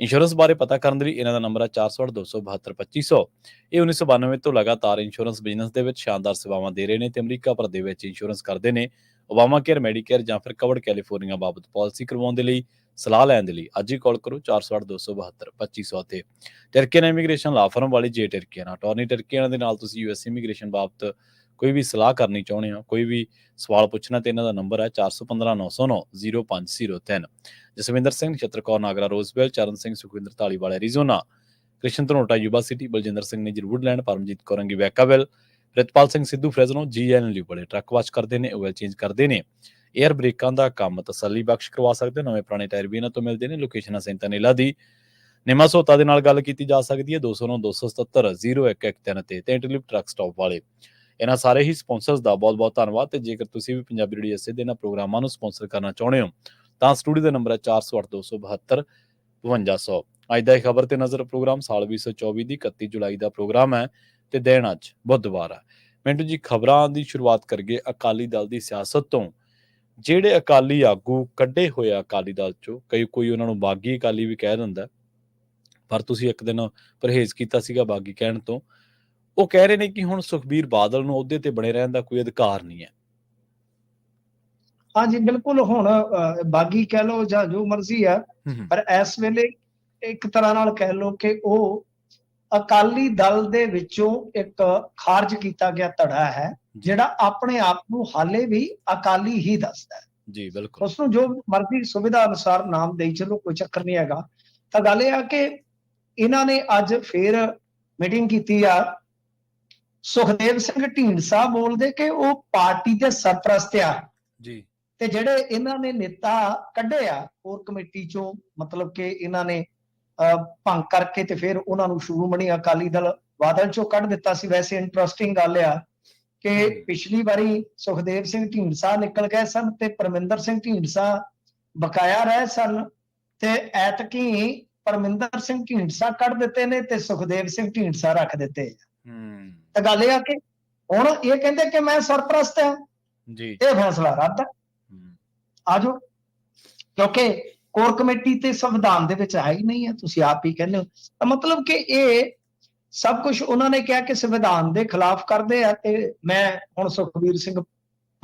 Insurance ਬਾਰੇ ਪਤਾ ਕਰਨ ਦੇ ਲਈ ਇਹਨਾਂ ਦਾ ਨੰਬਰ ਹੈ 4827272500 ਇਹ 1992 ਤੋਂ ਲਗਾਤਾਰ ਇੰਸ਼ੋਰੈਂਸ ਬਿਜ਼ਨਸ ਦੇ ਵਿੱਚ ਸ਼ਾਨਦਾਰ ਸੇਵਾਵਾਂ ਦੇ ਰਹੇ ਨੇ ਤੇ ਅਮਰੀਕਾ ਭਰ ਦੇ ਵਿੱਚ ਇੰਸ਼ੋਰੈਂਸ ਕਰਦੇ ਨੇ। ਓਬਾਮਾ ਕੇਅਰ ਮੈਡੀਕੇਅਰ ਜਾਂ ਫਿਰ ਕਵਰਡ ਕੈਲੀਫੋਰਨੀਆ ਬਾਬਤ ਪਾਲਿਸੀ ਕਰਵਾਉਣ ਦੇ ਲਈ, ਸਲਾਹ ਲੈਣ ਦੇ ਲਈ ਅੱਜ ਹੀ ਕਾਲ ਕਰੋ 4827272500 ਤੇ ਟਰਕੀਅਨ ਇਮੀਗ੍ਰੇਸ਼ਨ ਲਾ ਫਰਮ ਵਾਲੀ ਜੇ ਟਰਕੀਅਨ ਅਟਾਰਨੀ ਟਰਕੀਅਨ ਦੇ ਨਾਲ ਤੁਸੀਂ ਯੂਐਸ ਇਮੀਗ੍ਰੇਸ਼ਨ ਬਾਬਤ ਕੋਈ ਵੀ ਸਲਾਹ ਕਰਨੀ ਚਾਹੁੰਦੇ ਹੋ ਕੋਈ ਵੀ ਸਵਾਲ ਪੁੱਛਣਾ ਤੇ ਇਹਨਾਂ ਦਾ ਨੰਬਰ ਹੈ 4159090503 Jaswinder Singh Chhatar Kaur Nagra Roseville Charan Singh Sukhwinder Dhaliwal Arizona Krishan Dhanota Yuba City Baljinder Singh Nijjar Woodland Paramjit Kaurangi Vacaville Pritpal Singh Sidhu Fresno GN ਲਿਬੜੇ ਟਰੱਕ ਵਾਸ਼ ਕਰਦੇ ਨੇ ਆਇਲ ਚੇਂਜ ਕਰਦੇ ਨੇ। 에ਅਰ ਬ੍ਰੇਕਾਂ ਦਾ ਕੰਮ ਤਸੱਲੀ ਬਖਸ਼ ਕਰਵਾ ਸਕਦੇ ਹੋ, ਨਵੇਂ ਪੁਰਾਣੇ ਟਾਇਰ ਵੀ ਇਹਨਾਂ ਤੋਂ ਮਿਲਦੇ ਨੇ ਲੋਕੇਸ਼ਨਾਂ ਸੈਂਟਰ ਨੀਲਾ ਦੀ ਨਿਮਾ ਸੋਤਾ ਦੇ ਨਾਲ ਗੱਲ ਕੀਤੀ ਜਾ ਸਕਦੀ ਹੈ 209 277 0113 ਤੇ ਤੇ ਇੰਟਰਲਿਪ ਟਰੱਕ ਸਟਾਪ ਵਾਲੇ। ਇਹਨਾਂ ਸਾਰੇ ਹੀ ਸਪਾਂਸਰਸ ਦਾ ਬਹੁਤ-ਬਹੁਤ ਧੰਨਵਾਦ ਤੇ ਜੇਕਰ ਤੁਸੀਂ ਵੀ ਪੰਜਾਬੀ ਰੇਡੀਓ ਐਸੇ ਦੇ ਇਹਨਾਂ ਪ੍ਰੋਗਰਾਮਾਂ ਨੂੰ ਸਪਾਂਸਰ ਕਰਨਾ ਚਾਹੁੰਦੇ ਹੋ, ਤਾਂ ਸਟੂਡੀਓ ਦਾ ਨੰਬਰ ਹੈ 408272 5200 ਅੱਜ ਦਾ ਇਹ ਖਬਰ ਤੇ ਨਜ਼ਰ ਪ੍ਰੋਗਰਾਮ ਸਾਲ 2024 ਦੀ 31 ਜੁਲਾਈ ਦਾ ਪ੍ਰੋਗਰਾਮ ਹੈ ਤੇ ਦਿਨ ਅੱਜ ਬੁੱਧਵਾਰ ਹੈ। ਮਿੰਟੂ ਜੀ, ਖਬਰਾਂ ਦੀ ਸ਼ੁਰੂਆਤ ਕਰੀਏ ਅਕਾਲੀ ਦਲ ਦੀ ਸਿਆਸਤ ਤੋਂ। ਜਿਹੜੇ ਅਕਾਲੀ ਆਗੂ ਕੱਢੇ ਹੋਏ ਆ ਅਕਾਲੀ ਦਲ ਚੋਂ, ਕਈ, ਕੋਈ ਉਹਨਾਂ ਨੂੰ ਬਾਗੀ ਅਕਾਲੀ ਵੀ ਕਹਿ ਦਿੰਦਾ ਪਰ ਤੁਸੀਂ ਇੱਕ ਦਿਨ ਪਰਹੇਜ਼ ਕੀਤਾ ਸੀਗਾ ਬਾਗੀ ਕਹਿਣ ਤੋਂ। ਉਹ ਕਹਿ ਰਹੇ ਨੇ ਕਿ ਹੁਣ ਸੁਖਬੀਰ ਬਾਦਲ ਨੂੰ ਅਹੁਦੇ ਤੇ ਬਣੇ ਰਹਿਣ ਦਾ ਕੋਈ ਅਧਿਕਾਰ ਨਹੀਂ ਹੈ। ਹਾਂਜੀ ਬਿਲਕੁਲ ਹੁਣ ਬਾਗੀ ਕਹਿ ਲੋ ਜਾਂ ਜੋ ਮਰਜ਼ੀ ਆ ਪਰ ਇਸ ਵੇਲੇ ਇੱਕ ਤਰ੍ਹਾਂ ਨਾਲ ਕਹਿ ਲੋ ਕਿ ਉਹ ਅਕਾਲੀ ਦਲ ਦੇ ਵਿੱਚੋਂ ਇੱਕ ਖਾਰਜ ਕੀਤਾ ਗਿਆ ਧੜਾ ਹੈ ਜਿਹੜਾ ਆਪਣੇ ਆਪ ਨੂੰ ਹਾਲੇ ਵੀ ਅਕਾਲੀ ਹੀ ਦੱਸਦਾ ਹੈ। ਜੀ ਬਿਲਕੁਲ। ਉਸ ਨੂੰ ਜੋ ਮਰਜ਼ੀ ਸੁਵਿਧਾ ਅਨੁਸਾਰ ਨਾਮ ਦੇਈ ਚਲੋ ਕੋਈ ਚੱਕਰ ਨਹੀਂ ਹੈਗਾ। ਤਾਂ ਗੱਲ ਇਹ ਆ ਕਿ ਇਹਨਾਂ ਨੇ ਅੱਜ ਫੇਰ ਮੀਟਿੰਗ ਕੀਤੀ ਆ ਸੁਖਦੇਵ ਸਿੰਘ ਢੀਂਡਸਾ ਬੋਲਦੇ ਕਿ ਉਹ ਪਾਰਟੀ ਦੇ ਸਰਪ੍ਰਸਤ ਆ। ਜੀ। ਤੇ ਜਿਹੜੇ ਇਹਨਾਂ ਨੇ ਨੇਤਾ ਕੱਢੇ ਆ ਕੋਰ ਕਮੇਟੀ ਚੋਂ ਮਤਲਬ ਕਿ ਇਹਨਾਂ ਨੇ ਭੰਗ ਕਰਕੇ ਤੇ ਫਿਰ ਉਹਨਾਂ ਨੂੰ ਸ਼੍ਰੋਮਣੀ ਅਕਾਲੀ ਦਲ ਬਾਦਲ ਚੋਂ ਕੱਢ ਦਿੱਤਾ ਸੀ। ਵੈਸੇ ਇੰਟਰਸਟਿੰਗ ਗੱਲ ਆ ਕਿ। ਪਿਛਲੀ ਵਾਰੀ ਸੁਖਦੇਵ ਸਿੰਘ ਢੀਂਡਸਾ ਨਿਕਲ ਗਏ ਸਨ ਤੇ ਪਰਮਿੰਦਰ ਸਿੰਘ ਢੀਂਡਸਾ ਬਕਾਇਆ ਰਹੇ ਸਨ ਤੇ ਐਤਕੀ ਪਰਮਿੰਦਰ ਸਿੰਘ ਢੀਂਡਸਾ ਕੱਢ ਦਿੱਤੇ ਨੇ ਤੇ ਸੁਖਦੇਵ ਸਿੰਘ ਢੀਂਡਸਾ ਰੱਖ ਦਿੱਤੇ ਹੂੰ। ਤਾਂ ਗੱਲ ਇਹ ਆ ਕਿ ਹੁਣ ਇਹ ਕਹਿੰਦੇ ਕਿ ਮੈਂ ਸਰਪ੍ਰਸਤ ਹਾਂ। ਜੀ। ਇਹ ਫੈਸਲਾ ਰੱਦ। ਆਜੋ। ਕਿਉਂਕਿ ਕੋਰ ਕਮੇਟੀ ਤੇ ਸੰਵਿਧਾਨ ਦੇ ਵਿੱਚ ਹੈ ਹੀ ਨਹੀਂ ਹੈ ਤੁਸੀਂ ਆਪ ਹੀ ਕਹਿੰਦੇ ਹੋ। ਤਾਂ ਮਤਲਬ ਕਿ ਇਹ ਸਭ ਕੁਝ ਉਹਨਾਂ ਨੇ ਕਿਹਾ ਕਿ ਸੰਵਿਧਾਨ ਦੇ ਖਿਲਾਫ ਕਰਦੇ ਆ ਤੇ ਮੈਂ ਹੁਣ ਸੁਖਬੀਰ ਸਿੰਘ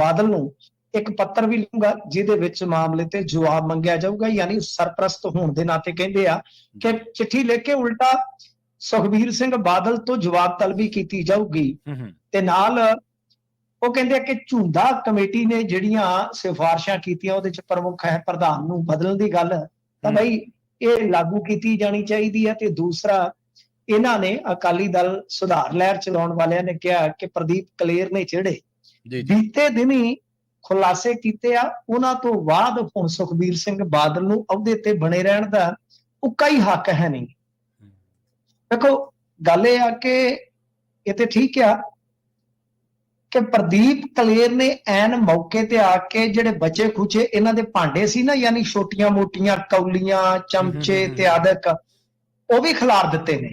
ਬਾਦਲ ਨੂੰ ਇੱਕ ਪੱਤਰ ਵੀ ਲਿਖੂੰਗਾ ਜਿਹਦੇ ਵਿੱਚ ਮਾਮਲੇ ਤੇ ਜਵਾਬ ਮੰਗਿਆ ਜਾਊਗਾ ਯਾਨੀ ਸਰਪ੍ਰਸਤ ਹੋਣ ਦੇ ਨਾਤੇ ਕਹਿੰਦੇ ਆ ਕਿ ਚਿੱਠੀ ਲਿਖ ਕੇ ਉਲਟਾ ਸੁਖਬੀਰ ਸਿੰਘ ਬਾਦਲ ਤੋਂ ਜਵਾਬ ਤਲਬੀ ਕੀਤੀ ਜਾਊਗੀ। ਤੇ ਨਾਲ ਉਹ ਕਹਿੰਦੇ ਆ ਕਿ ਝੁੰਦਾ ਕਮੇਟੀ ਨੇ ਜਿਹੜੀਆਂ ਸਿਫਾਰਸ਼ਾਂ ਕੀਤੀਆਂ ਉਹਦੇ ਚ ਪ੍ਰਮੁੱਖ ਹੈ ਪ੍ਰਧਾਨ ਨੂੰ ਬਦਲਣ ਦੀ ਗੱਲ। ਤਾਂ। ਬਈ ਇਹ ਲਾਗੂ ਕੀਤੀ ਜਾਣੀ ਚਾਹੀਦੀ ਹੈ ਤੇ ਦੂਸਰਾ ਇਹਨਾਂ ਨੇ ਅਕਾਲੀ ਦਲ ਸੁਧਾਰ ਲਹਿਰ ਚਲਾਉਣ ਵਾਲਿਆਂ ਨੇ ਕਿਹਾ ਕਿ ਪ੍ਰਦੀਪ ਕਲੇਰ ਨੇ ਜਿਹੜੇ ਬੀਤੇ ਦਿਨੀ ਖੁਲਾਸੇ ਕੀਤੇ ਆ ਉਹਨਾਂ ਤੋਂ ਬਾਅਦ ਹੁਣ ਸੁਖਬੀਰ ਸਿੰਘ ਬਾਦਲ ਨੂੰ ਅਹੁਦੇ ਤੇ ਬਣੇ ਰਹਿਣ ਦਾ ਉੱਕਾ ਹੀ ਹੱਕ ਹੈ ਨਹੀਂ। ਦੇਖੋ ਗੱਲ ਇਹ ਆ ਕਿ ਇਹ ਤੇ ਠੀਕ ਆ ਕਿ ਪ੍ਰਦੀਪ ਕਲੇਰ ਨੇ ਐਨ ਮੌਕੇ ਤੇ ਆ ਕੇ ਜਿਹੜੇ ਬੱਚੇ ਖੁਚੇ ਇਹਨਾਂ ਦੇ ਭਾਂਡੇ ਸੀ ਨਾ ਯਾਨੀ ਛੋਟੀਆਂ ਮੋਟੀਆਂ ਕੌਲੀਆਂ ਚਮਚੇ। ਤੇ ਆਦਿਕ ਉਹ ਵੀ ਖਿਲਾਰ ਦਿੱਤੇ ਨੇ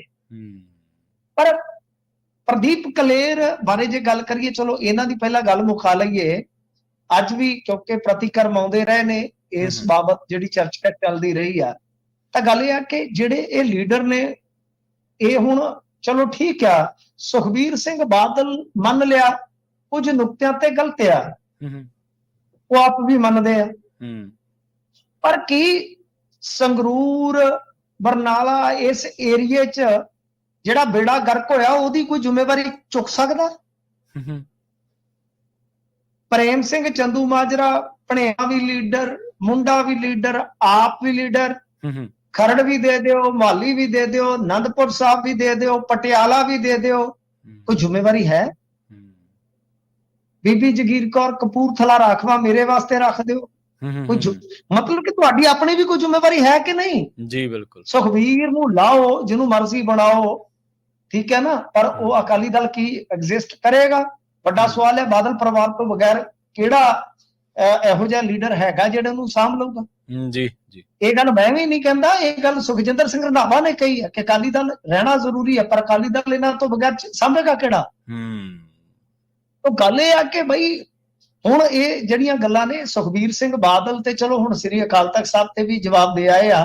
ਪਰ ਪ੍ਰਦੀਪ ਕਲੇਰ ਬਾਰੇ ਜੇ ਗੱਲ ਕਰੀਏ ਚਲੋ ਇਹਨਾਂ ਦੀ ਪਹਿਲਾਂ ਗੱਲ ਮੁਕਾ ਲਈਏ ਅੱਜ ਵੀ ਕਿਉਂਕਿ ਪ੍ਰਤੀਕਰਮ ਆਉਂਦੇ ਰਹੇ ਨੇ ਇਸ। ਬਾਬਤ ਜਿਹੜੀ ਚਰਚਾ ਚੱਲਦੀ ਰਹੀ ਆ ਤਾਂ ਗੱਲ ਇਹ ਆ ਕਿ ਜਿਹੜੇ ਇਹ ਲੀਡਰ ਨੇ ਇਹ ਹੁਣ ਚਲੋ ਠੀਕ ਆ ਸੁਖਬੀਰ ਸਿੰਘ ਬਾਦਲ ਮੰਨ ਲਿਆ ਕੁਝ ਨੁਕਤਿਆਂ ਤੇ ਗਲਤ ਆ। ਉਹ ਆਪ ਵੀ ਮੰਨਦੇ ਆ। ਪਰ ਕੀ ਸੰਗਰੂਰ ਬਰਨਾਲਾ ਇਸ ਏਰੀਏ 'ਚ ਜਿਹੜਾ ਬੇੜਾ ਗਰਕ ਹੋਇਆ ਉਹਦੀ ਕੋਈ ਜ਼ਿੰਮੇਵਾਰੀ ਚੁੱਕ ਸਕਦਾ? ਪ੍ਰੇਮ ਸਿੰਘ ਚੰਦੂ ਮਾਜਰਾ ਭਣੇਆ ਵੀ ਲੀਡਰ ਮੁੰਡਾ ਵੀ ਲੀਡਰ ਆਪ ਵੀ ਲੀਡਰ। ਹੂੰ ਹੂੰ, ਖਰੜ ਵੀ ਦੇ ਦਿਓ ਮਾਲੀ ਵੀ ਦੇ ਦਿਓ ਆਨੰਦਪੁਰ ਸਾਹਿਬ ਵੀ ਦੇ ਦਿਓ ਪਟਿਆਲਾ ਵੀ ਦੇ ਦਿਓ। ਕੋਈ ਜ਼ਿੰਮੇਵਾਰੀ ਹੈ? ਬੀਬੀ ਜਗੀਰ ਕੌਰ ਕਪੂਰਥਲਾ ਰਾਖਵਾ ਮੇਰੇ ਵਾਸਤੇ ਰੱਖ ਦਿਓ। ਕੋਈ ਮਤਲਬ ਕਿ ਤੁਹਾਡੀ ਆਪਣੀ ਵੀ ਕੋਈ ਜ਼ਿੰਮੇਵਾਰੀ ਹੈ ਕਿ ਨਹੀਂ? ਜੀ ਬਿਲਕੁਲ। ਸੁਖਬੀਰ ਨੂੰ ਲਾਓ ਜਿਹਨੂੰ ਮਰਜ਼ੀ ਬਣਾਓ। ਠੀਕ ਹੈ ਨਾ? ਪਰ ਉਹ ਅਕਾਲੀ ਦਲ ਕੀ ਐਗਜ਼ਿਸਟ ਕਰੇਗਾ? ਵੱਡਾ ਸਵਾਲ ਹੈ ਬਾਦਲ ਪਰਿਵਾਰ ਤੋਂ ਬਗੈਰ ਕਿਹੜਾ ਇਹੋ ਜਿਹਾ ਲੀਡਰ ਹੈਗਾ ਜਿਹੜਾ ਉਹਨੂੰ ਸਾਂਭ ਲਊਗਾ? ਜੀ ਜੀ। ਇਹ ਗੱਲ ਮੈਂ ਵੀ ਨਹੀਂ ਕਹਿੰਦਾ ਇਹ ਗੱਲ ਸੁਖਜਿੰਦਰ ਸਿੰਘ ਰੰਧਾਵਾ ਨੇ ਕਹੀ ਹੈ ਕਿ ਅਕਾਲੀ ਦਲ ਰਹਿਣਾ ਜ਼ਰੂਰੀ ਹੈ ਪਰ ਅਕਾਲੀ ਦਲ ਇਹਨਾਂ ਤੋਂ ਬਗੈਰ ਸਾਂਭੇਗਾ ਕਿਹੜਾ? ਹਮ। ਉਹ ਗੱਲ ਇਹ ਆ ਕਿ ਬਈ ਹੁਣ ਇਹ ਜਿਹੜੀਆਂ ਗੱਲਾਂ ਨੇ ਸੁਖਬੀਰ ਸਿੰਘ ਬਾਦਲ ਤੇ ਚਲੋ ਹੁਣ ਸ੍ਰੀ ਅਕਾਲ ਤਖਤ ਸਾਹਿਬ ਤੇ ਵੀ ਜਵਾਬ ਦੇ ਆਏ ਆ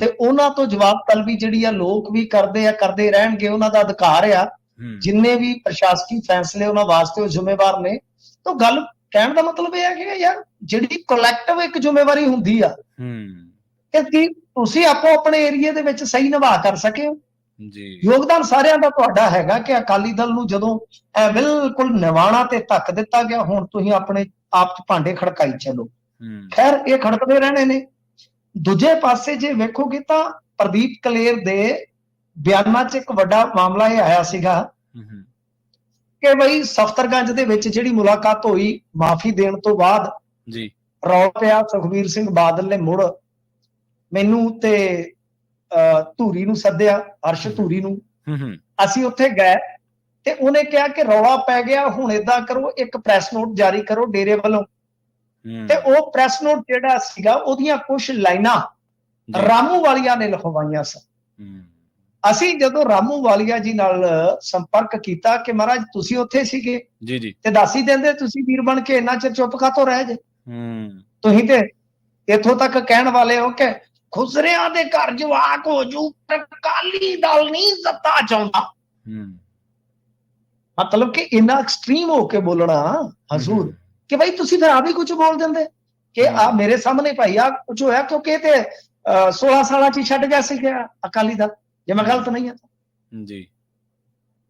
ਤੇ ਉਹਨਾਂ ਤੋਂ ਜਵਾਬ ਤਲਬੀ ਜਿਹੜੀ ਆ ਲੋਕ ਵੀ ਕਰਦੇ ਆ ਕਰਦੇ ਰਹਿਣਗੇ ਉਹਨਾਂ ਦਾ ਅਧਿਕਾਰ ਆ। ਜਿੰਨੇ ਵੀ ਪ੍ਰਸ਼ਾਸਕੀ ਫੈਸਲੇ ਉਹਨਾਂ ਵਾਸਤੇ ਉਹ ਜ਼ਿੰਮੇਵਾਰ ਨੇ। ਤਾਂ ਗੱਲ ਕਹਿਣ ਦਾ ਮਤਲਬ ਇਹ ਹੈ ਕਿ ਯਾਰ ਜਿਹੜੀ ਕਲੈਕਟਿਵ ਇੱਕ ਜ਼ਿੰਮੇਵਾਰੀ ਹੁੰਦੀ ਆ ਹਮ ਕਿ ਕੀ ਤੁਸੀਂ ਆਪੋ ਆਪਣੇ ਏਰੀਆ ਦੇ ਵਿੱਚ ਸਹੀ ਨਿਭਾ ਕਰ ਸਕੇ ਹੋ। ਜੀ। ਯੋਗਦਾਨ ਸਾਰਿਆਂ ਦਾ ਤੁਹਾਡਾ ਹੈਗਾ ਕਿ ਅਕਾਲੀ ਦਲ ਨੂੰ ਜਦੋਂ ਇਹ ਬਿਲਕੁਲ ਨਿਵਾਣਾ ਤੇ ਧੱਕ ਦਿੱਤਾ ਗਿਆ ਹੁਣ ਤੁਸੀਂ ਆਪਣੇ ਆਪ ਚ ਭਾਂਡੇ ਖੜਕਾਈ ਚੱਲੋ। ਖੈਰ ਇਹ ਖੜਕਦੇ ਰਹਿਣੇ ਨੇ। ਦੂਜੇ ਪਾਸੇ ਜੇ ਵੇਖੋਗੇ ਤਾਂ ਪ੍ਰਦੀਪ ਕਲੇਰ ਦੇ ਬਿਆਨਾਂ 'ਚ ਇੱਕ ਵੱਡਾ ਮਾਮਲਾ ਇਹ ਆਇਆ ਸੀਗਾ ਕਿ ਬਈ ਸਫਤਰਗੰਜ ਦੇ ਵਿੱਚ ਜਿਹੜੀ ਮੁਲਾਕਾਤ ਹੋਈ ਮਾਫੀ ਦੇਣ ਤੋਂ ਬਾਅਦ ਜੀ। ਰੌਲ ਪਿਆ ਸੁਖਵੀਰ ਸਿੰਘ ਬਾਦਲ ਨੇ ਮੁੜ ਮੈਨੂੰ ਤੇ ਧੂਰੀ ਨੂੰ ਸੱਦਿਆ ਅਰਸ਼ ਧੂਰੀ ਨੂੰ। ਅਸੀਂ ਉੱਥੇ ਗਏ ਤੇ ਉਹਨੇ ਕਿਹਾ ਕਿ ਰੌਲਾ ਪੈ ਗਿਆ ਹੁਣ ਏਦਾਂ ਕਰੋ ਇੱਕ ਪ੍ਰੈਸ ਨੋਟ ਜਾਰੀ ਕਰੋ ਡੇਰੇ ਵੱਲੋਂ। ਤੇ ਉਹ ਪ੍ਰੈਸ ਨੋਟ ਜਿਹੜਾ ਸੀਗਾ ਉਹਦੀਆਂ ਕੁਝ ਲਾਈਨਾਂ ਰਾਮੂ ਵਾਲੀਆ ਨੇ ਲਿਖਵਾਈਆਂ ਸਨ। ਅਸੀਂ ਜਦੋਂ ਰਾਮੂ ਵਾਲੀਆ ਜੀ ਨਾਲ ਸੰਪਰਕ ਕੀਤਾ ਕਿ ਮਹਾਰਾਜ ਤੁਸੀਂ ਉੱਥੇ ਸੀਗੇ ਜੀ ਜੀ। ਤੇ ਦੱਸ ਹੀ ਦਿੰਦੇ ਤੁਸੀਂ ਵੀਰ ਬਣ ਕੇ ਇੰਨਾ ਚਿਰ ਚੁੱਪ ਕਾਤੋਂ ਰਹਿ ਜੇ? ਹਮ ਤੁਸੀਂ ਤੇ ਇੱਥੋਂ ਤੱਕ ਕਹਿਣ ਵਾਲੇ ਹੋ ਕਿ ਖੁਸਰਿਆਂ ਦੇ ਘਰ ਜਵਾਕ ਹੋ ਜੂ ਪਰ ਅਕਾਲੀ ਦਲ ਨਹੀਂ ਸੱਤਾ ਚਾਹੁੰਦਾ। ਹਮ ਮਤਲਬ ਕਿ ਇੰਨਾ ਐਕਸਟ੍ਰੀਮ ਹੋ ਕੇ ਬੋਲਣਾ ਹਜ਼ੂਰ ਕਿ ਭਾਈ ਤੁਸੀਂ ਫਿਰ ਆਪ ਹੀ ਕੁਝ ਬੋਲ ਦਿੰਦੇ। ਕਿ ਆ ਮੇਰੇ ਸਾਹਮਣੇ ਭਾਈ ਆ ਕੁਝ ਹੋਇਆ? ਕਿਉਂਕਿ ਇਹ ਤੇ ਅਹ, 16 ਸਾਲਾਂ ਚ ਹੀ ਛੱਡ ਗਿਆ ਸੀ ਅਕਾਲੀ ਦਲ ਜੇ ਮੈਂ ਗਲਤ ਨਹੀਂ ਹਾਂ ਜੀ।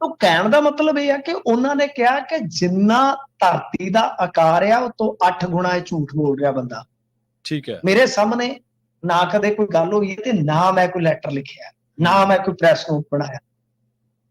ਤਾਂ ਕਹਿਣ ਦਾ ਮਤਲਬ ਇਹ ਹੈ ਕਿ ਉਹਨਾਂ ਨੇ ਕਿਹਾ ਕਿ ਜਿੰਨਾ ਧਰਤੀ ਦਾ ਆਕਾਰ ਆ ਉਹ ਤੋਂ 8 ਗੁਣਾ ਇਹ ਝੂਠ ਬੋਲ ਰਿਹਾ ਬੰਦਾ। ਠੀਕ ਹੈ। ਮੇਰੇ ਸਾਹਮਣੇ ਨਾ ਕਦੇ ਕੋਈ ਗੱਲ ਹੋਈ ਹੈ ਤੇ ਨਾ ਮੈਂ ਕੋਈ ਲੈਟਰ ਲਿਖਿਆ ਨਾ ਮੈਂ ਕੋਈ ਪ੍ਰੈਸ ਨੋਟ ਬਣਾਇਆ।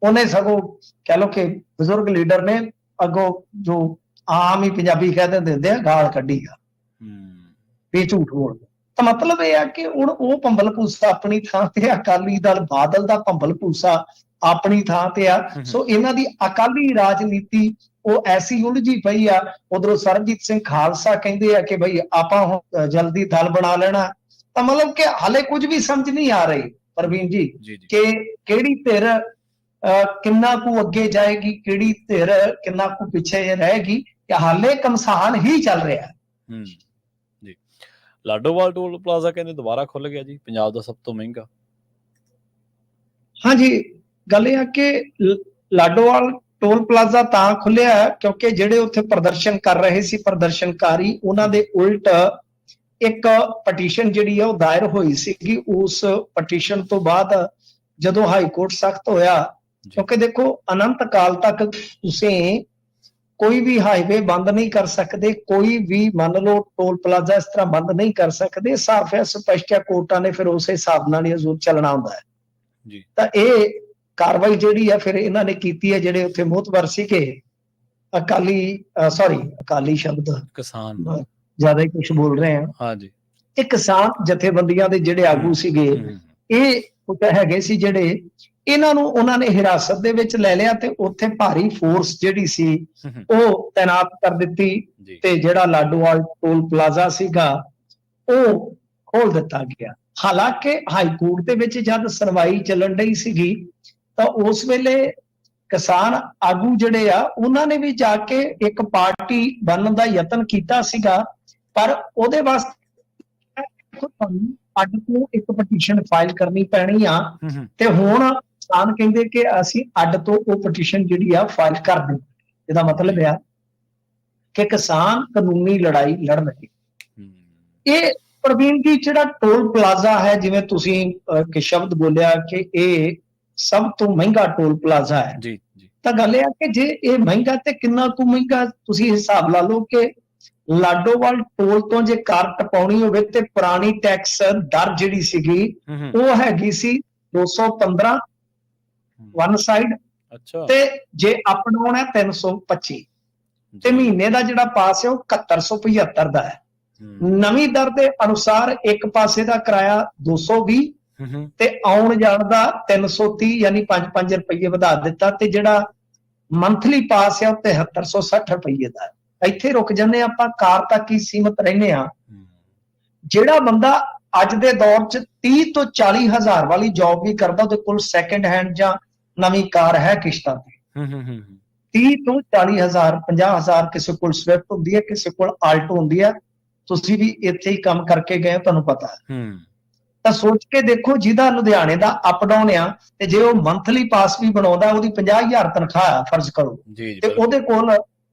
ਉਹਨੇ ਸਗੋਂ ਕਹਿ ਲੋ ਕਿ ਬਜ਼ੁਰਗ ਲੀਡਰ ਨੇ ਅੱਗੋਂ ਜੋ ਆਮ ਹੀ ਪੰਜਾਬੀ ਕਹਿੰਦੇ ਦਿੰਦੇ ਆ ਗਾਲ ਕੱਢੀ ਆ। ਹਮ ਵੀ ਝੂਠ ਬੋਲਦੇ ਤਾਂ ਮਤਲਬ ਇਹ ਆ ਕਿ ਹੁਣ ਉਹ ਭੰਬਲ ਭੂਸਾ ਆਪਣੀ ਥਾਂ ਤੇ ਆ, ਅਕਾਲੀ ਦਲ ਬਾਦਲ ਦਾ ਭੰਬਲ ਭੂਸਾ ਆਪਣੀ ਥਾਂ ਤੇ ਆ। ਸੋ ਇਹਨਾਂ ਦੀ ਅਕਾਲੀ ਰਾਜਨੀਤੀ ਉਹ ਐਸੀ ਉਲਝੀ ਪਈ ਆ ਉਧਰੋਂ ਸਰਬਜੀਤ ਸਿੰਘ ਖਾਲਸਾ ਕਹਿੰਦੇ ਆ ਕਿ ਭਈ ਆਪਾਂ ਹੁਣ ਜਲਦੀ ਦਲ ਬਣਾ ਲੈਣਾ। ਤਾਂ ਮਤਲਬ ਕਿ ਹਾਲੇ ਕੁਝ ਵੀ ਸਮਝ ਨਹੀਂ ਆ ਰਹੀ ਪ੍ਰਵੀਨ ਜੀ ਕਿ ਕਿਹੜੀ ਧਿਰ ਕਿੰਨਾ ਕੁ ਅੱਗੇ ਜਾਏਗੀ ਕਿਹੜੀ ਧਿਰ ਕਿੰਨਾ ਕੁ ਪਿੱਛੇ ਰਹੇਗੀ ਕਿ ਹਾਲੇ ਕਮਸਾਨ ਹੀ ਚੱਲ ਰਿਹਾ। ਹੈ ਹਮ ਜੀ। ਲਾਡੋਵਾਲ ਟੋਲ ਪਲਾਜ਼ਾ ਕਹਿੰਦੇ ਦੁਬਾਰਾ ਖੁੱਲ ਗਿਆ ਜੀ ਪੰਜਾਬ ਦਾ ਸਭ ਤੋਂ ਮਹਿੰਗਾ। ਹਾਂਜੀ ਗੱਲ ਇਹ ਆ ਕਿ ਲਾਡੋਵਾਲ ਟੋਲ ਪਲਾਜ਼ਾ ਤਾਂ ਖੁੱਲਿਆ ਕਿਉਂਕਿ ਜਿਹੜੇ ਉੱਥੇ ਪ੍ਰਦਰਸ਼ਨ ਕਰ ਰਹੇ ਸੀ ਪ੍ਰਦਰਸ਼ਨਕਾਰੀ ਉਹਨਾਂ ਦੇ ਉਲਟ ਇੱਕ ਪਟੀਸ਼ਨ ਜਿਹੜੀ ਆ ਉਹ ਦਾਇਰ ਹੋਈ ਸੀਗੀ। ਉਸ ਪਟੀਸ਼ਨ ਤੋਂ ਬਾਅਦ ਜਦੋਂ ਹਾਈ ਕੋਰਟ ਸਖਤ ਹੋਇਆ ਕਿਉਂਕਿ ਦੇਖੋ ਅਨੰਤ ਕਾਲ ਤੱਕ ਤੁਸੀਂ ਕੋਈ ਵੀ ਹਾਈਵੇ ਬੰਦ ਨਹੀਂ ਕਰ ਸਕਦੇ ਕੋਈ ਵੀ ਮੰਨ ਲਓ ਟੋਲ ਪਲਾਜ਼ਾ ਇਸ ਤਰ੍ਹਾਂ ਬੰਦ ਨਹੀਂ ਕਰ ਸਕਦੇ ਸਾਫ਼ ਹੈ ਸਪਸ਼ਟ ਹੈ ਕੋਰਟਾਂ ਨੇ ਫਿਰ ਉਸੇ ਹਿਸਾਬ ਨਾਲ ਹੀ ਹਜ਼ੂਰ ਚੱਲਣਾ ਹੁੰਦਾ ਹੈ। ਜੀ। ਤਾਂ ਇਹ ਕਾਰਵਾਈ ਜਿਹੜੀ ਹੈ ਫਿਰ ਇਹਨਾਂ ਨੇ ਕੀਤੀ ਹੈ ਜਿਹੜੇ ਉੱਥੇ ਮੋਤਬਰ ਸੀਗੇ। ਅਕਾਲੀ ਸੌਰੀ ਅਕਾਲੀ ਸ਼ਬਦ। ਕਿਸਾਨ। ਜ਼ਿਆਦਾ ਹੀ ਕੁਝ ਬੋਲ ਰਹੇ ਆ। ਹਾਂ ਜੀ ਇਹ ਕਿਸਾਨ ਜਥੇਬੰਦੀਆਂ ਦੇ ਜਿਹੜੇ ਆਗੂ ਸੀਗੇ ਇਹ ਕੁਝ ਹੈਗੇ ਸੀ ਜਿਹੜੇ ਇਹਨਾਂ ਨੂੰ ਉਹਨਾਂ ਨੇ ਹਿਰਾਸਤ ਦੇ ਵਿੱਚ ਲੈ ਲਿਆ ਤੇ ਉੱਥੇ ਭਾਰੀ ਫੋਰਸ ਜਿਹੜੀ ਸੀ ਉਹ ਤਾਇਨਾਤ ਕਰ ਦਿੱਤੀ ਤੇ ਜਿਹੜਾ ਲਾਡੋਵਾਲ ਟੋਲ ਪਲਾਜ਼ਾ ਸੀਗਾ ਉਹ ਖੋਲ ਦਿੱਤਾ ਗਿਆ। ਹਾਲਾਂਕਿ ਹਾਈ ਕੋਰਟ ਦੇ ਵਿੱਚ ਜਦ ਸੁਣਵਾਈ ਚੱਲਣ ਡਈ ਸੀਗੀ ਤਾਂ ਉਸ ਵੇਲੇ ਕਿਸਾਨ ਆਗੂ ਜਿਹੜੇ ਆ ਉਹਨਾਂ ਨੇ ਵੀ ਜਾ ਕੇ ਇੱਕ ਪਾਰਟੀ ਬਣਨ ਦਾ ਯਤਨ ਕੀਤਾ ਸੀਗਾ ਪਰ ਉਹਦੇ ਵਾਸਤੇ ਤੁਹਾਨੂੰ ਅੱਡ ਤੋਂ ਇੱਕ ਪਟੀਸ਼ਨ ਫਾਈਲ ਕਰਨੀ ਪੈਣੀ ਆ। ਤੇ ਹੁਣ ਕਿਸਾਨ ਕਹਿੰਦੇ ਕਿ ਅਸੀਂ ਅੱਡ ਤੋਂ ਉਹ ਪਟੀਸ਼ਨ ਜਿਹੜੀ ਆ ਫਾਈਲ ਕਰ ਦਿੰਦੇ ਇਹਦਾ ਮਤਲਬ ਆ ਕਿ ਕਿਸਾਨ ਕਾਨੂੰਨੀ ਲੜਾਈ ਲੜਨਗੇ ਇਹ ਪ੍ਰਵੀਨ ਜੀ ਜਿਹੜਾ ਟੋਲ ਪਲਾਜ਼ਾ ਹੈ ਜਿਵੇਂ ਤੁਸੀਂ ਕਿ ਸ਼ਬਦ ਬੋਲਿਆ ਕਿ ਇਹ ਸਭ ਤੋਂ ਮਹਿੰਗਾ ਟੋਲ ਪਲਾਜ਼ਾ ਹੈ। ਜੀ ਜੀ। ਤਾਂ ਗੱਲ ਇਹ ਆ ਕਿ ਜੇ ਇਹ ਮਹਿੰਗਾ ਤੇ ਕਿੰਨਾ ਕੁ ਮਹਿੰਗਾ ਤੁਸੀਂ ਹਿਸਾਬ ਲਾ ਲਓ ਕਿ ਲਾਡੋਵਾਲ ਟੋਲ ਤੋਂ ਜੇ ਕਾਰ ਟਪਾਉਣੀ ਹੋਵੇ ਤੇ ਪੁਰਾਣੀ ਟੈਕਸ ਦਰ ਜਿਹੜੀ ਸੀਗੀ ਉਹ ਹੈਗੀ ਸੀ 215 ਹਮ, ਵਨ ਸਾਈਡ ਅੱਛਾ। ਤੇ ਜੇ ਅਪ ਡਾਊਨ ਹੈ 325 ਤੇ ਮਹੀਨੇ ਦਾ ਜਿਹੜਾ ਪਾਸ ਹੈ ਉਹ 7175 ਦਾ ਹੈ। ਨਵੀਂ ਦਰ ਦੇ ਅਨੁਸਾਰ ਇੱਕ ਪਾਸੇ ਦਾ ਕਿਰਾਇਆ 220 ਹੂੰ ਹੂੰ ਤੇ ਆਉਣ ਜਾਣ ਦਾ 330 ਯਾਨੀ 5-5 ਰੁਪਏ ਵਧਾ ਦਿੱਤਾ ਤੇ ਜਿਹੜਾ ਮੰਥਲੀ ਪਾਸ ਆ ਉਹ 7360 ਰੁਪਏ ਦਾ ਹੈ। ਇੱਥੇ ਰੁਕ ਜੰਨੇ ਆਪਾਂ ਕਾਰ ਤੱਕ ਹੀ ਸੀਮਤ ਰਹਿੰਦੇ ਆ ਹੂੰ। ਜਿਹੜਾ ਬੰਦਾ ਅੱਜ ਦੇ ਦੌਰ 'ਚ 30 ਤੋਂ 40 ਹਜ਼ਾਰ ਵਾਲੀ ਜੌਬ ਵੀ ਕਰਦਾ ਉਹਦੇ ਕੋਲ ਸੈਕੰਡ ਹੈਂਡ ਜਾਂ ਨਵੀਂ ਕਾਰ ਹੈ ਕਿਸ਼ਤਾਂ ਤੇ। ਹੂੰ ਹੂੰ ਹੂੰ 30 ਤੋਂ 40 ਹਜ਼ਾਰ 50 ਹਜ਼ਾਰ ਕਿਸੇ ਕੋਲ ਸਵਿਫਟ ਹੁੰਦੀ ਹੈ ਕਿਸੇ ਕੋਲ ਆਲਟੋ ਹੁੰਦੀ ਹੈ। ਤੁਸੀਂ ਵੀ ਇੱਥੇ ਹੀ ਕੰਮ ਕਰਕੇ ਗਏ ਹੋ, ਤੁਹਾਨੂੰ ਪਤਾ ਹੈ। ਹੂੰ। ਤਾਂ ਸੋਚ ਕੇ ਦੇਖੋ ਜਿਹਦਾ ਲੁਧਿਆਣੇ ਦਾ ਅਪ ਡਾਊਨ ਆ ਤੇ ਜੇ ਉਹ ਮੰਥਲੀ ਪਾਸ ਵੀ ਬਣਾਉਂਦਾ ਉਹਦੀ 50000 ਤਨਖਾਹ ਆ ਫਰਜ਼ ਕਰੋ। ਤੇ। ਉਹਦੇ ਕੋਲ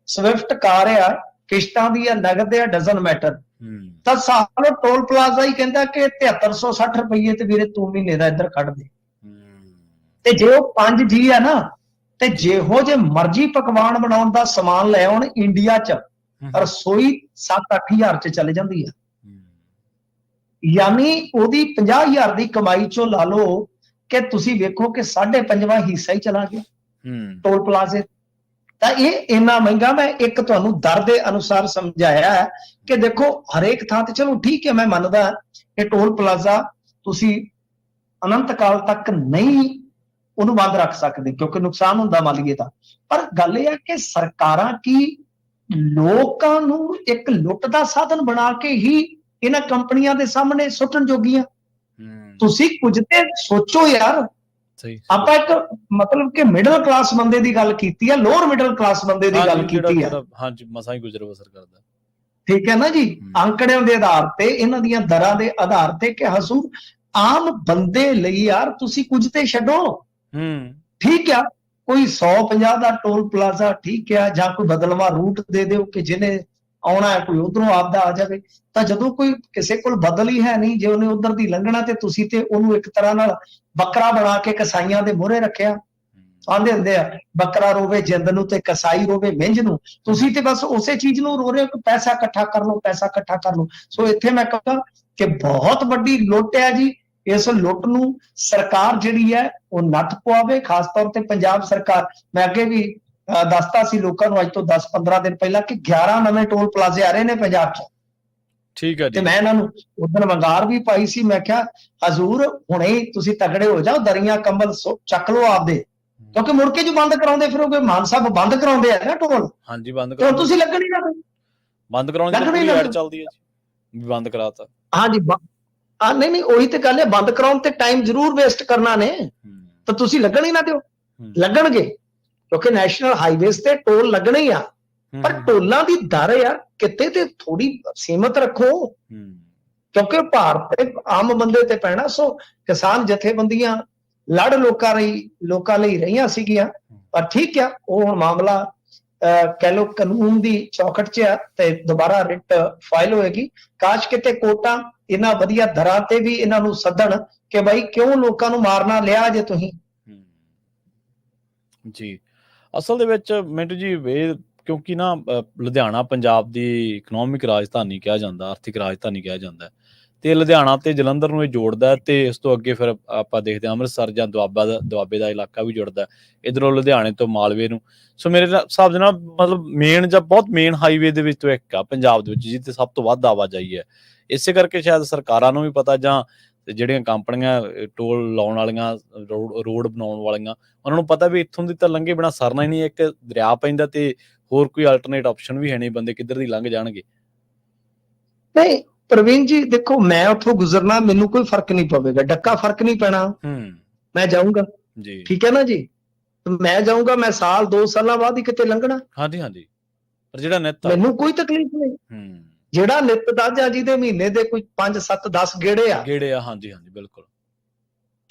ਸਵਿਫਟ ਕਾਰ ਆ ਕਿਸ਼ਤਾਂ ਦੀ ਆ ਨਗਦ ਆ ਡਸਨਟ ਮੈਟਰ ਤਾਂ ਸਾਲ ਟੋਲ ਪਲਾਜ਼ਾ ਹੀ ਕਹਿੰਦਾ ਕਿ 7360 ਰੁਪਏ ਤੇ ਵੀਰੇ ਤੂੰ ਮਹੀਨੇ ਦਾ ਇੱਧਰ ਕੱਢ ਦੇ। ਤੇ ਜੇ ਉਹ 5 ਜੀ ਆ ਨਾ ਤੇ ਜਿਹੋ ਜੇ ਮਰਜ਼ੀ ਪਕਵਾਨ ਬਣਾਉਣ ਦਾ ਸਮਾਨ ਲੈ ਆਉਣ ਇੰਡੀਆ 'ਚ ਰਸੋਈ 7-8000 'ਚ ਚੱਲ ਜਾਂਦੀ ਆ। ਯਾਨੀ ਉਹਦੀ 50000 ਦੀ ਕਮਾਈ 'ਚੋਂ ਲਾ ਲਓ ਕਿ ਤੁਸੀਂ ਵੇਖੋ ਕਿ 5.5ਵਾਂ ਹਿੱਸਾ ਹੀ ਚਲਾ ਗਿਆ। ਹੂੰ। ਟੋਲ ਪਲਾਜ਼ੇ। ਤਾਂ ਇਹ ਇੰਨਾ ਮਹਿੰਗਾ ਮੈਂ ਇੱਕ ਤੁਹਾਨੂੰ ਦਰ ਦੇ ਅਨੁਸਾਰ ਸਮਝਾਇਆ ਕਿ ਦੇਖੋ ਹਰੇਕ ਥਾਂ ਤੇ ਚਲੋ ਠੀਕ ਹੈ ਮੈਂ ਮੰਨਦਾ ਕਿ ਟੋਲ ਪਲਾਜ਼ਾ ਤੁਸੀਂ ਅਨੰਤ ਕਾਲ ਤੱਕ ਨਹੀਂ ਉਹਨੂੰ ਬੰਦ ਰੱਖ ਸਕਦੇ ਕਿਉਂਕਿ ਨੁਕਸਾਨ ਹੁੰਦਾ ਮਾਲੀਏ ਦਾ ਪਰ ਗੱਲ ਇਹ ਹੈ ਕਿ ਸਰਕਾਰਾਂ ਕੀ ਲੋਕਾਂ ਨੂੰ ਇੱਕ ਲੁੱਟ ਦਾ ਸਾਧਨ ਬਣਾ ਕੇ ਹੀ ਇਹਨਾਂ ਕੰਪਨੀਆਂ ਦੇ ਸਾਹਮਣੇ ਸੁੱਟਣ ਜੋਗੀਆਂ। ਤੁਸੀਂ ਕੁਝ ਤੇ ਸੋਚੋ ਯਾਰ। ਸਹੀ। ਆਪਾਂ ਇੱਕ ਮਤਲਬ ਕਿ ਮਿਡਲ ਕਲਾਸ ਬੰਦੇ ਦੀ ਗੱਲ ਕੀਤੀ ਆ ਲੋਅਰ ਮਿਡਲ ਕਲਾਸ ਬੰਦੇ ਦੀ ਗੱਲ ਕੀਤੀ ਆ। ਹਾਂਜੀ ਮਸਾਂ ਹੀ ਗੁਜ਼ਰ ਬਸਰ ਕਰਦਾ। ਠੀਕ ਹੈ ਨਾ ਜੀ। ਅੰਕੜਿਆਂ ਦੇ ਆਧਾਰ ਤੇ ਇਹਨਾਂ ਦੀਆਂ ਦਰਾਂ ਦੇ ਆਧਾਰ ਤੇ ਕਿ ਹਜ਼ੂਰ ਆਮ ਬੰਦੇ ਲਈ ਯਾਰ ਤੁਸੀਂ ਕੁਝ ਤੇ ਛੱਡੋ। ਹੂੰ। ਠੀਕ ਆ ਕੋਈ 150 ਦਾ ਟੋਲ ਪਲਾਜ਼ਾ ਠੀਕ ਆ ਜਾਂ ਕੋਈ ਬਦਲਵਾ ਰੂਟ ਦੇ ਦਿਓ ਕਿ ਜਿਹਨੇ ਆਉਣਾ ਹੈ, ਕੋਈ ਉਧਰੋਂ ਆਪਦਾ ਆ ਜਾਵੇ, ਤਾਂ ਜਦੋਂ ਕੋਈ ਕਿਸੇ ਕੋਲ ਬਦਲ ਹੀ ਹੈ ਨਹੀਂ, ਜੇ ਉਹਨੇ ਉਧਰ ਦੀ ਲੰਘਣਾ ਤੇ ਤੁਸੀਂ ਤੇ ਉਹਨੂੰ ਇੱਕ ਤਰ੍ਹਾਂ ਨਾਲ ਬੱਕਰਾ ਬਣਾ ਕੇ ਕਸਾਈਆਂ ਦੇ ਮੂਹਰੇ ਰੱਖਿਆ। ਆਂਦੇ ਹੁੰਦੇ ਆ, ਬੱਕਰਾ ਰੋਵੇ, ਜਿੰਦ ਨੂੰ ਤੇ ਕਸਾਈ ਰੋਵੇ ਮਿੰਝ ਨੂੰ। ਤੁਸੀਂ ਤੇ ਬਸ ਉਸੇ ਚੀਜ਼ ਨੂੰ ਰੋ ਰਹੇ ਹੋ ਕਿ ਪੈਸਾ ਇਕੱਠਾ ਕਰ ਲਓ, ਪੈਸਾ ਇਕੱਠਾ ਕਰ ਲਓ। ਸੋ ਇੱਥੇ ਮੈਂ ਕਹਾਂ ਕਿ ਬਹੁਤ ਵੱਡੀ ਲੁੱਟ ਹੈ ਜੀ। ਇਸ ਲੁੱਟ ਨੂੰ ਸਰਕਾਰ ਜਿਹੜੀ ਹੈ, ਉਹ ਨੱਥ ਪਵਾਵੇ, ਖਾਸ ਤੌਰ ਤੇ ਪੰਜਾਬ ਸਰਕਾਰ। ਮੈਂ ਅੱਗੇ ਵੀ ਦੱਸਤਾ ਸੀ ਲੋਕਾਂ ਨੂੰ ਅੱਜ ਤੋਂ 10-15 ਦਿਨ ਪਹਿਲਾਂ ਕਿ 11 ਨਵੇਂ ਟੋਲ ਪਲਾਜ਼ੇ ਆ ਰਹੇ ਨੇ ਪੰਜਾਬ 'ਚ। ਠੀਕ ਹੈ ਤੇ ਜੀ ਮੈਂ ਇਹਨਾਂ ਨੂੰ ਉਦੋਂ ਵੰਗਾਰ ਵੀ ਪਾਈ ਸੀ ਮੈਂ ਕਿਹਾ ਹਜ਼ੂਰ ਹੁਣੇ ਤੁਸੀਂ ਤਗੜੇ ਹੋ ਜਾਓ ਦਰੀਆਂ ਕੰਬਲ ਚੱਕ ਲਓ ਆਪਦੇ। ਕਿਉਂਕਿ ਮੁੜ ਕੇ ਜੋ ਬੰਦ ਕਰਾਉਂਦੇ ਫਿਰੋਗੇ ਮਾਨ ਸਾਹਿਬ ਬੰਦ ਕਰਾਉਂਦੇ ਆ ਨਾ ਟੋਲ। ਹਾਂਜੀ ਬੰਦ ਤੇ ਹੁਣ ਕਰੋ ਤੁਸੀਂ ਲੱਗਣ ਨਾ। ਬੰਦ ਕਰਾਉਣ ਦੀ ਪੂਰੀ ਐਡ। ਚੱਲਦੀ ਹੈ ਜੀ ਵੀ ਬੰਦ ਕਰਾਤਾ। ਹਾਂਜੀ ਆ ਨਹੀਂ ਨਹੀਂ ਉਹੀ ਤੇ ਗੱਲ ਹੈ ਬੰਦ ਕਰਾਉਣ ਤੇ ਟਾਈਮ ਜ਼ਰੂਰ ਵੇਸਟ ਕਰਨਾ ਨੇ। ਤਾਂ ਤੁਸੀਂ ਲੱਗਣ ਹੀ ਨਾ ਦਿਓ। ਲੱਗਣਗੇ। ਕਿਉਂਕਿ ਨੈਸ਼ਨਲ ਹਾਈਵੇਜ਼ ਤੇ ਟੋਲ ਲੱਗਣੇ ਹੀ ਆ। ਪਰ ਟੋਲਾਂ ਦੀ ਦਰ ਯਾਰ ਕਿਤੇ ਤੇ ਥੋੜੀ ਸੀਮਤ ਰੱਖੋ। ਕਿਉਂਕਿ ਭਾਰਤ ਤੇ ਆਮ ਬੰਦੇ ਤੇ ਪੈਣਾ ਸੋ ਕਿਸਾਨ ਜਥੇਬੰਦੀਆਂ ਲੜ ਲੋਕਾਂ ਲਈ ਲੋਕਾਂ ਲਈ ਰਹੀਆਂ ਸੀਗੀਆਂ। ਪਰ ਠੀਕ ਆ ਉਹ ਹੁਣ ਮਾਮਲਾ ਕਹਿ ਲੋ ਕਾਨੂੰਨ ਦੀ ਚੌਕਟ 'ਚ ਆ ਤੇ ਦੁਬਾਰਾ ਰਿਟ ਫਾਈਲ ਹੋਏਗੀ। ਕਾਸ਼ ਕਿਤੇ ਕੋਟਾਂ ਇਹਨਾਂ ਵਧੀਆ ਦਰਾਂ ਤੇ ਵੀ ਇਹਨਾਂ ਨੂੰ ਸੱਦਣ ਕਿ ਬਾਈ ਕਿਉਂ ਲੋਕਾਂ ਨੂੰ ਮਾਰਨਾ ਲਿਆ ਜੇ ਤੁਸੀਂ। ਜੀ। ਅਸਲ ਦੇ ਵਿੱਚ ਮਿੰਟੂ ਜੀ, ਇਹ ਕਿਉਂਕਿ ਨਾ ਲੁਧਿਆਣਾ ਪੰਜਾਬ ਦੀ ਇਕਨੋਮਿਕ ਰਾਜਧਾਨੀ ਕਿਹਾ ਜਾਂਦਾ, ਆਰਥਿਕ ਰਾਜਧਾਨੀ ਕਿਹਾ ਜਾਂਦਾ ਤੇ ਲੁਧਿਆਣਾ ਤੇ ਜਲੰਧਰ ਨੂੰ ਇਹ ਜੋੜਦਾ ਤੇ ਇਸ ਤੋਂ ਅੱਗੇ ਫਿਰ ਆਪਾਂ ਦੇਖਦੇ ਹਾਂ ਅੰਮ੍ਰਿਤਸਰ ਜਾਂ ਦੁਆਬਾ ਦਾ, ਦੁਆਬੇ ਦਾ ਇਲਾਕਾ ਵੀ ਜੁੜਦਾ ਇਧਰੋਂ ਲੁਧਿਆਣੇ ਤੋਂ ਮਾਲਵੇ ਨੂੰ। ਸੋ ਮੇਰੇ ਹਿਸਾਬ ਦੇ ਨਾਲ ਮਤਲਬ ਮੇਨ ਜਾਂ ਬਹੁਤ ਮੇਨ ਹਾਈਵੇ ਦੇ ਵਿੱਚ ਤੋਂ ਇੱਕ ਆ ਪੰਜਾਬ ਦੇ ਵਿੱਚ ਜਿੱਥੇ ਸਭ ਤੋਂ ਵੱਧ ਆਵਾਜਾਈ ਹੈ। ਇਸੇ ਕਰਕੇ ਸ਼ਾਇਦ ਸਰਕਾਰਾਂ ਨੂੰ ਵੀ ਪਤਾ ਜਾਂ ਜਿਹੜੀਆਂ ਕੰਪਨੀਆਂ ਟੋਲ ਲਾਉਣ ਵਾਲੀਆਂ ਰੋਡ ਬਣਾਉਣ ਵਾਲੀਆਂ ਉਹਨਾਂ ਨੂੰ ਪਤਾ ਵੀ ਇੱਥੋਂ ਦੀ ਤਾਂ ਲੰਘੇ ਬਿਨਾ ਸਰਨਾ ਹੀ ਨਹੀਂ ਇੱਕ ਦਰਿਆ ਪੈਂਦਾ ਤੇ ਹੋਰ ਕੋਈ ਅਲਟਰਨੇਟ ਆਪਸ਼ਨ ਵੀ ਹੈ ਨਹੀਂ ਬੰਦੇ ਕਿੱਧਰ ਦੀ ਲੰਘ ਜਾਣਗੇ। ਨਹੀਂ ਪ੍ਰਵੀਨ ਜੀ ਦੇਖੋ ਮੈਂ ਉੱਥੋਂ ਗੁਜ਼ਰਨਾ ਮੈਨੂੰ ਕੋਈ ਫ਼ਰਕ ਨਹੀਂ ਪਵੇਗਾ ਡੱਕਾ ਫ਼ਰਕ ਨਹੀਂ ਪੈਣਾ। ਹੂੰ। ਮੈਂ ਜਾਊਂਗਾ। ਜੀ। ਠੀਕ ਹੈ ਨਾ ਜੀ? ਮੈਂ ਜਾਊਂਗਾ ਮੈਂ ਸਾਲ 2 ਸਾਲਾਂ ਬਾਅਦ ਹੀ ਕਿਤੇ ਲੰਘਣਾ। ਹਾਂਜੀ ਹਾਂਜੀ। ਪਰ ਜਿਹੜਾ ਨਿੱਤ ਮੈਨੂੰ ਕੋਈ ਤਕਲੀਫ ਨਹੀਂ। ਹੂੰ। ਜਿਹੜਾ ਨਿੱਤ ਦਾ ਜਾਂ ਜਿਹਦੇ ਮਹੀਨੇ ਦੇ ਕੋਈ 5 7 10 ਗੇੜੇ ਆ। ਗੇੜੇ ਆ ਹਾਂਜੀ ਹਾਂਜੀ ਬਿਲਕੁਲ।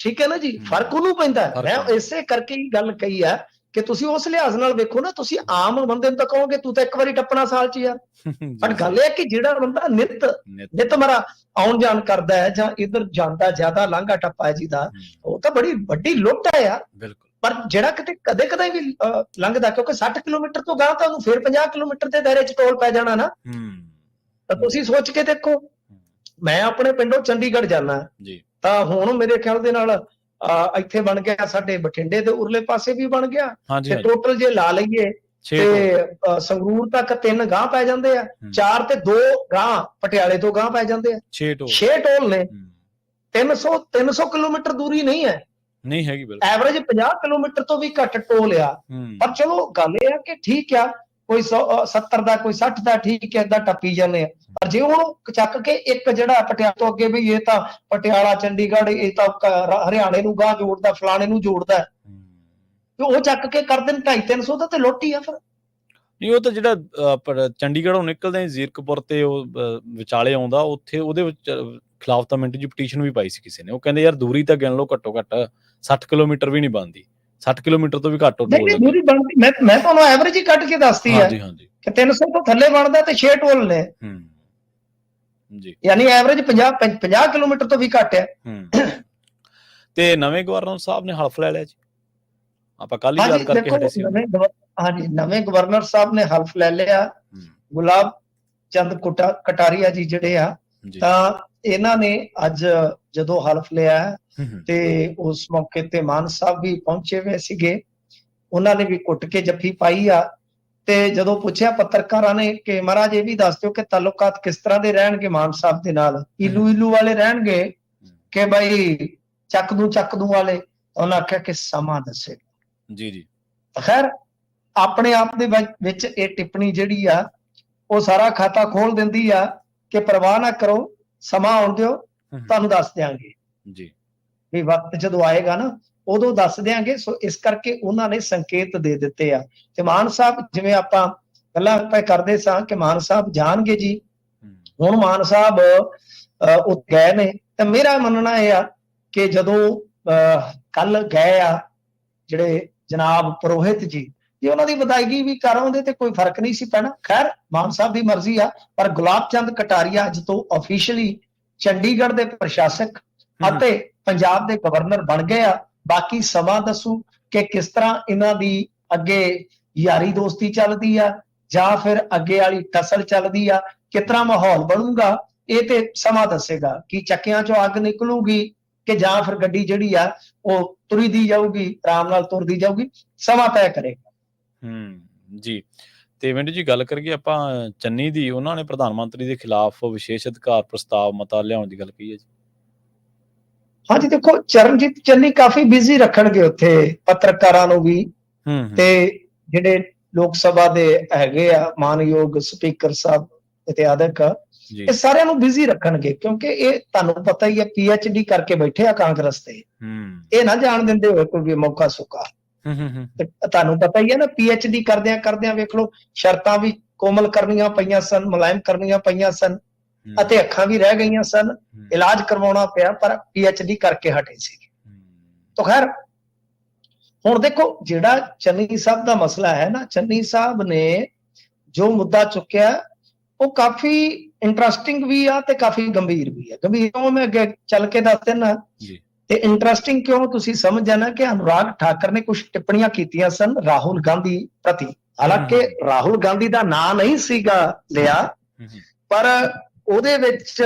ਠੀਕ ਹੈ ਨਾ ਜੀ। ਫ਼ਰਕ ਉਹਨੂੰ ਪੈਂਦਾ ਮੈਂ। ਇਸੇ ਕਰਕੇ ਹੀ ਗੱਲ ਕਹੀ ਆ ਕਿ ਤੁਸੀਂ ਉਸ ਲਿਹਾਜ਼ ਨਾਲ ਵੇਖੋ ਨਾ ਤੁਸੀਂ ਆਮ ਬੰਦੇ ਨੂੰ ਤਾਂ ਕਹੋਗੇ ਤੂੰ ਤਾਂ ਇੱਕ ਵਾਰੀ ਟੱਪਣਾ ਸਾਲ ਚ ਯਾਰ ਪਰ ਜੀ, ਗੱਲ ਇਹ ਕਿ ਜਿਹੜਾ ਬੰਦਾ ਨਿੱਤ ਨਿੱਤ। ਮਰਾ ਆਉਣ ਜਾਣ ਕਰਦਾ ਹੈ ਜਾਂ ਇਧਰ ਜਾਂਦਾ ਜ਼ਿਆਦਾ ਲਾਂਘਾ ਟੱਪਾ ਹੈ ਜਿਹਦਾ ਹੂੰ, ਉਹ ਤਾਂ ਬੜੀ ਵੱਡੀ ਲੁੱਟ ਹੈ ਯਾਰ। ਬਿਲਕੁਲ। ਪਰ ਜਿਹੜਾ ਕਿਤੇ ਕਦੇ ਕਦੇ ਵੀ ਲੰਘਦਾ ਕਿਉਂਕਿ 60 ਕਿਲੋਮੀਟਰ ਤੋਂ ਗਾਂ ਤਾਂ ਉਹਨੂੰ ਫਿਰ 50 ਕਿਲੋਮੀਟਰ ਦੇ ਦਾਇਰੇ ਚ ਟੋਲ ਪੈ ਜਾਣਾ ਨਾ। ਹੂੰ। ਤਾਂ ਤੁਸੀਂ ਸੋਚ ਕੇ ਦੇਖੋ। ਮੈਂ ਆਪਣੇ ਪਿੰਡੋਂ ਚੰਡੀਗੜ੍ਹ ਜਾਣਾ ਜੀ। ਤਾਂ ਹੁਣ ਮੇਰੇ ਖਿਆਲ ਦੇ ਨਾਲ ਇੱਥੇ ਬਣ ਗਿਆ ਸਾਡੇ ਬਠਿੰਡੇ ਦੇ ਉਰਲੇ ਪਾਸੇ ਵੀ ਬਣ ਗਿਆ। ਤੇ ਟੋਟਲ ਜੇ ਲਾ ਲਈਏ 6 ਤੇ ਸੰਗਰੂਰ ਤੱਕ ਤਿੰਨ ਗਾਂ ਪੈ ਜਾਂਦੇ ਆ। ਚਾਰ ਤੇ ਦੋ ਗਾਂ ਪਟਿਆਲੇ ਤੋਂ ਗਾਂ ਪੈ ਜਾਂਦੇ ਆ। 6 ਟੋ 6 ਟੋਲ ਨੇ। 300 300 ਕਿਲੋਮੀਟਰ ਦੂਰੀ ਨਹੀਂ ਹੈ। ਨਹੀਂ ਹੈਗੀ ਬਿਲਕੁਲ। ਐਵਰੇਜ 50 ਕਿਲੋਮੀਟਰ ਤੋਂ ਵੀ ਘੱਟ ਟੋਲ ਆ। ਪਰ ਚਲੋ ਗੱਲ ਇਹ ਆ ਕਿ ਠੀਕ ਆ। ਕੋਈ 70 ਦਾ, ਕੋਈ 60 ਦਾ, ਠੀਕ ਹੈ ਏਦਾਂ ਟੱਪੀ ਜਾਂਦੇ ਆ। ਪਰ ਜੇ ਹੁਣ ਚੱਕ ਕੇ ਇੱਕ ਜਿਹੜਾ ਪਟਿਆਲਾ ਤੋਂ ਅੱਗੇ ਵੀ ਇਹ ਤਾਂ ਪਟਿਆਲਾ, ਚੰਡੀਗੜ੍ਹ, ਇਹ ਤਾਂ ਹਰਿਆਣੇ ਨੂੰ ਗਾਂ ਜੋੜਦਾ, ਫਲਾਣੇ ਨੂੰ ਜੋੜਦਾ। ਤੇ ਉਹ ਚੱਕ ਕੇ ਕਰ ਦੇਣ 250 ਦਾ ਤੇ ਲੁੱਟ ਆ ਫਿਰ। ਨਹੀਂ, ਉਹ ਤਾਂ ਜਿਹੜਾ ਚੰਡੀਗੜ੍ਹੋਂ ਨਿਕਲਦੇ ਹੀ ਜ਼ੀਰਕਪੁਰ ਤੇ ਉਹ ਵਿਚਾਲੇ ਆਉਂਦਾ, ਉੱਥੇ ਉਹਦੇ ਵਿੱਚ ਖਿਲਾਫ ਤਾਂ ਮਿੰਟ ਜੀ ਪਟੀਸ਼ਨ ਵੀ ਪਾਈ ਸੀ ਕਿਸੇ ਨੇ। ਉਹ ਕਹਿੰਦੇ, ਯਾਰ ਦੂਰੀ ਤਾਂ ਗਿਣ ਲਓ ਘੱਟੋ ਘੱਟ 60 ਕਿਲੋਮੀਟਰ ਵੀ ਨਹੀਂ ਬਣਦੀ। 60 ਕਿਲੋਮੀਟਰ ਤੋਂ ਵੀ ਘੱਟ ਟੋਲ ਨਹੀਂ ਦੂਰੀ ਬਣਦੀ। ਮੈਂ ਮੈਂ ਤੁਹਾਨੂੰ ਐਵਰੇਜ ਹੀ ਕੱਢ ਕੇ ਦੱਸਦੀ ਹੈ ਹਾਂਜੀ ਹਾਂਜੀ। ਕਿ 300 ਤੋਂ ਥੱਲੇ ਬਣਦਾ ਤੇ 6 ਟੋਲ ਨੇ। ਹੂੰ। ਜੀ। ਯਾਨੀ ਐਵਰੇਜ 50 50 ਕਿਲੋਮੀਟਰ ਤੋਂ ਵੀ ਘੱਟ ਹੈ ਹੂੰ। ਤੇ ਨਵੇਂ ਗਵਰਨਰ ਸਾਹਿਬ ਨੇ ਹਲਫ ਲੈ ਲਿਆ ਜੀ? ਆਪਾਂ ਕੱਲ ਹੀ ਗੱਲ ਕਰਕੇ ਹਟੇ ਸੀ। ਹਾਂਜੀ ਨਵੇਂ ਗਵਰਨਰ ਸਾਹਿਬ ਨੇ ਹਲਫ ਲੈ ਲਿਆ। ਗੁਲਾਬ ਚੰਦ ਕੁਟਾ ਕਟਾਰੀਆ ਜੀ ਜਿਹੜੇ ਆ ਤਾਂ ਇਹਨਾਂ ਨੇ ਅੱਜ ਜਦੋਂ ਹਲਫ ਲਿਆ ਤੇ ਉਸ ਮੌਕੇ ਤੇ ਮਾਨ ਸਾਹਿਬ ਵੀ ਪਹੁੰਚੇ ਹੋਏ ਸੀਗੇ। ਉਹਨਾਂ ਨੇ ਵੀ ਕੁੱਟ ਕੇ ਜੱਫੀ ਪਾਈ ਆ ਤੇ ਜਦੋਂ ਪੁੱਛਿਆ ਪੱਤਰਕਾਰਾਂ ਨੇ ਕਿ ਮਹਾਰਾਜ ਇਹ ਵੀ ਦੱਸ ਦਿਓ ਕਿ ਤਾਲੁਕਾਤ ਕਿਸ ਤਰ੍ਹਾਂ ਦੇ ਰਹਿਣਗੇ ਮਾਨ ਸਾਹਿਬ ਦੇ ਨਾਲ? ਇਲੂ ਇਲੂ ਵਾਲੇ ਰਹਿਣਗੇ ਕਿ ਭਾਈ ਚੱਕ ਦੂ ਚੱਕ ਦੂ ਵਾਲੇ? ਉਹਨਾਂ ਆਖਿਆ ਕਿ ਸਮਾਂ ਦੱਸੇ। ਜੀ ਜੀ। ਖੈਰ ਆਪਣੇ ਆਪ ਦੇ ਵਿੱਚ ਇਹ ਟਿੱਪਣੀ ਜਿਹੜੀ ਆ ਉਹ ਸਾਰਾ ਖਾਤਾ ਖੋਲ ਦਿੰਦੀ ਆ ਕਿ ਪਰਵਾਹ ਨਾ ਕਰੋ ਸਮਾਂ ਆਉਣ ਦਿਓ ਤੁਹਾਨੂੰ ਦੱਸ ਦਿਆਂਗੇ। ਜੀ। ਵੀ ਵਕਤ ਜਦੋਂ ਆਏਗਾ ਨਾ ਉਦੋਂ ਦੱਸ ਦਿਆਂਗੇ। ਸੋ ਇਸ ਕਰਕੇ ਉਹਨਾਂ ਨੇ ਸੰਕੇਤ ਦੇ ਦਿੱਤੇ ਆ। ਤੇ ਮਾਨ ਸਾਹਿਬ ਜਿਵੇਂ ਆਪਾਂ ਗੱਲਾਂ ਆਪਾਂ ਕਰਦੇ ਸਾਂ ਕਿ ਮਾਨ ਸਾਹਿਬ ਜਾਣਗੇ ਜੀ। ਹੁਣ ਮਾਨ ਸਾਹਿਬ ਉਹ ਗਏ ਨੇ। ਤੇ ਮੇਰਾ ਮੰਨਣਾ ਇਹ ਆ ਕਿ ਜਦੋਂ ਕੱਲ ਗਏ ਆ ਜਿਹੜੇ ਜਨਾਬ ਪੁਰੋਹਿਤ ਜੀ ਜੇ ਉਹਨਾਂ ਦੀ ਵਿਦਾਇਗੀ ਵੀ ਕਰ ਆਉਂਦੇ ਤੇ ਕੋਈ ਫ਼ਰਕ ਨਹੀਂ ਸੀ ਪੈਣਾ। ਖੈਰ ਮਾਨ ਸਾਹਿਬ ਦੀ ਮਰਜ਼ੀ ਆ ਪਰ ਗੁਲਾਬ ਚੰਦ ਕਟਾਰੀਆ ਅੱਜ ਤੋਂ ਅਫੀਸ਼ੀਅਲੀ ਚੰਡੀਗੜ੍ਹ ਦੇ ਪ੍ਰਸ਼ਾਸਕ ਅਤੇ ਪੰਜਾਬ ਦੇ ਗਵਰਨਰ ਬਣ ਗਏ ਆ। ਬਾਕੀ ਸਮਾਂ ਦੱਸੂ ਕਿ ਕਿਸ ਤਰ੍ਹਾਂ ਇਹਨਾਂ ਦੀ ਅੱਗੇ ਯਾਰੀ ਦੋਸਤੀ ਚੱਲਦੀ ਆ ਜਾਂ ਫਿਰ ਅੱਗੇ ਵਾਲੀ ਟਸਲ ਚੱਲਦੀ ਆ ਤਰ੍ਹਾਂ ਮਾਹੌਲ ਬਣੂਗਾ ਇਹ ਤੇ ਸਮਾਂ ਦੱਸੇਗਾ। ਕਿ ਚੱਕਿਆਂ ਚੋਂ ਅੱਗ ਨਿਕਲੂਗੀ ਕਿ ਜਾਂ ਫਿਰ ਗੱਡੀ ਜਿਹੜੀ ਆ ਉਹ ਤੁਰੀ ਦੀ ਜਾਊਗੀ ਆਰਾਮ ਨਾਲ ਤੁਰਦੀ ਜਾਊਗੀ ਸਮਾਂ ਤੈਅ ਕਰੇਗਾ। ਹੂੰ ਜੀ। ਤੇ ਮਿੰਟੂ ਜੀ ਗੱਲ ਕਰੀਏ ਆਪਾਂ ਚੰਨੀ ਦੀ ਉਹਨਾਂ ਨੇ ਪ੍ਰਧਾਨ ਮੰਤਰੀ ਦੇ ਖਿਲਾਫ ਵਿਸ਼ੇਸ਼ ਅਧਿਕਾਰ ਪ੍ਰਸਤਾਵ ਮਤਾ ਲਿਆਉਣ ਦੀ ਗੱਲ ਕਹੀ ਹੈ ਜੀ। ਹਾਂਜੀ ਦੇਖੋ ਚਰਨਜੀਤ ਚੰਨੀ ਕਾਫੀ ਬਿਜ਼ੀ ਰੱਖਣਗੇ ਉੱਥੇ ਪੱਤਰਕਾਰਾਂ ਨੂੰ ਵੀ। ਤੇ ਜਿਹੜੇ ਲੋਕ ਸਭਾ ਦੇ ਹੈਗੇ ਆ ਮਾਨਯੋਗ ਸਪੀਕਰ ਸਾਹਿਬ ਇਤਿਆਦਕ ਇਹ ਸਾਰਿਆਂ ਨੂੰ ਬਿਜ਼ੀ ਰੱਖਣਗੇ ਕਿਉਂਕਿ ਇਹ ਤੁਹਾਨੂੰ ਪਤਾ ਹੀ ਹੈ ਡੀ ਕਰਕੇ ਬੈਠੇ ਆ ਕਾਂਗਰਸ ਤੇ। ਹੂੰ। ਇਹ ਨਾ ਜਾਣ ਦਿੰਦੇ ਹੋਏ ਕੋਈ ਮੌਕਾ ਸੁੱਕਾ ਹੂੰ ਹੂੰ, ਤੁਹਾਨੂੰ ਪਤਾ ਹੀ ਹੈ ਨਾ ਡੀ ਕਰਦਿਆਂ ਕਰਦਿਆਂ ਵੇਖ ਲਓ ਸ਼ਰਤਾਂ ਵੀ ਕੋਮਲ ਕਰਨੀਆਂ ਪਈਆਂ ਸਨ ਮੁਲਾਇਮ ਕਰਨੀਆਂ ਪਈਆਂ ਸਨ ਅਤੇ ਅੱਖਾਂ ਵੀ ਰਹਿ ਗਈਆਂ ਸਨ ਇਲਾਜ ਕਰਵਾਉਣਾ ਪਿਆ ਪਰ ਡੀ ਕਰਕੇ ਹਟੇ ਸੀ। ਤਾਂ ਖੈਰ ਹੁਣ ਦੇਖੋ ਜਿਹੜਾ ਚੰਨੀ ਸਾਹਿਬ ਦਾ ਮਸਲਾ ਹੈ ਨਾ ਚੰਨੀ ਸਾਹਿਬ ਨੇ ਜੋ ਮੁੱਦਾ ਚੁੱਕਿਆ ਉਹ ਕਾਫੀ ਇੰਟਰਸਟਿੰਗ ਵੀ ਆ ਤੇ ਕਾਫੀ ਗੰਭੀਰ ਵੀ ਆ। ਗੰਭੀਰ ਕਿਉਂ? ਮੈਂ ਅੱਗੇ ਚੱਲ ਕੇ ਦੱਸ ਜੀ। ਤੇ ਇੰਟਰਸਟਿੰਗ ਕਿਉਂ ਤੁਸੀਂ ਸਮਝ ਜਾਣਾ ਕਿ ਅਨੁਰਾਗ ਠਾਕਰ ਨੇ ਕੁਝ ਟਿੱਪਣੀਆਂ ਕੀਤੀਆਂ ਸਨ ਰਾਹੁਲ ਗਾਂਧੀ ਪ੍ਰਤੀ। ਹਾਲਾਂਕਿ ਰਾਹੁਲ ਗਾਂਧੀ ਦਾ ਨਾਂ ਨਹੀਂ ਸੀਗਾ ਲਿਆ ਪਰ ਉਹਦੇ ਵਿੱਚ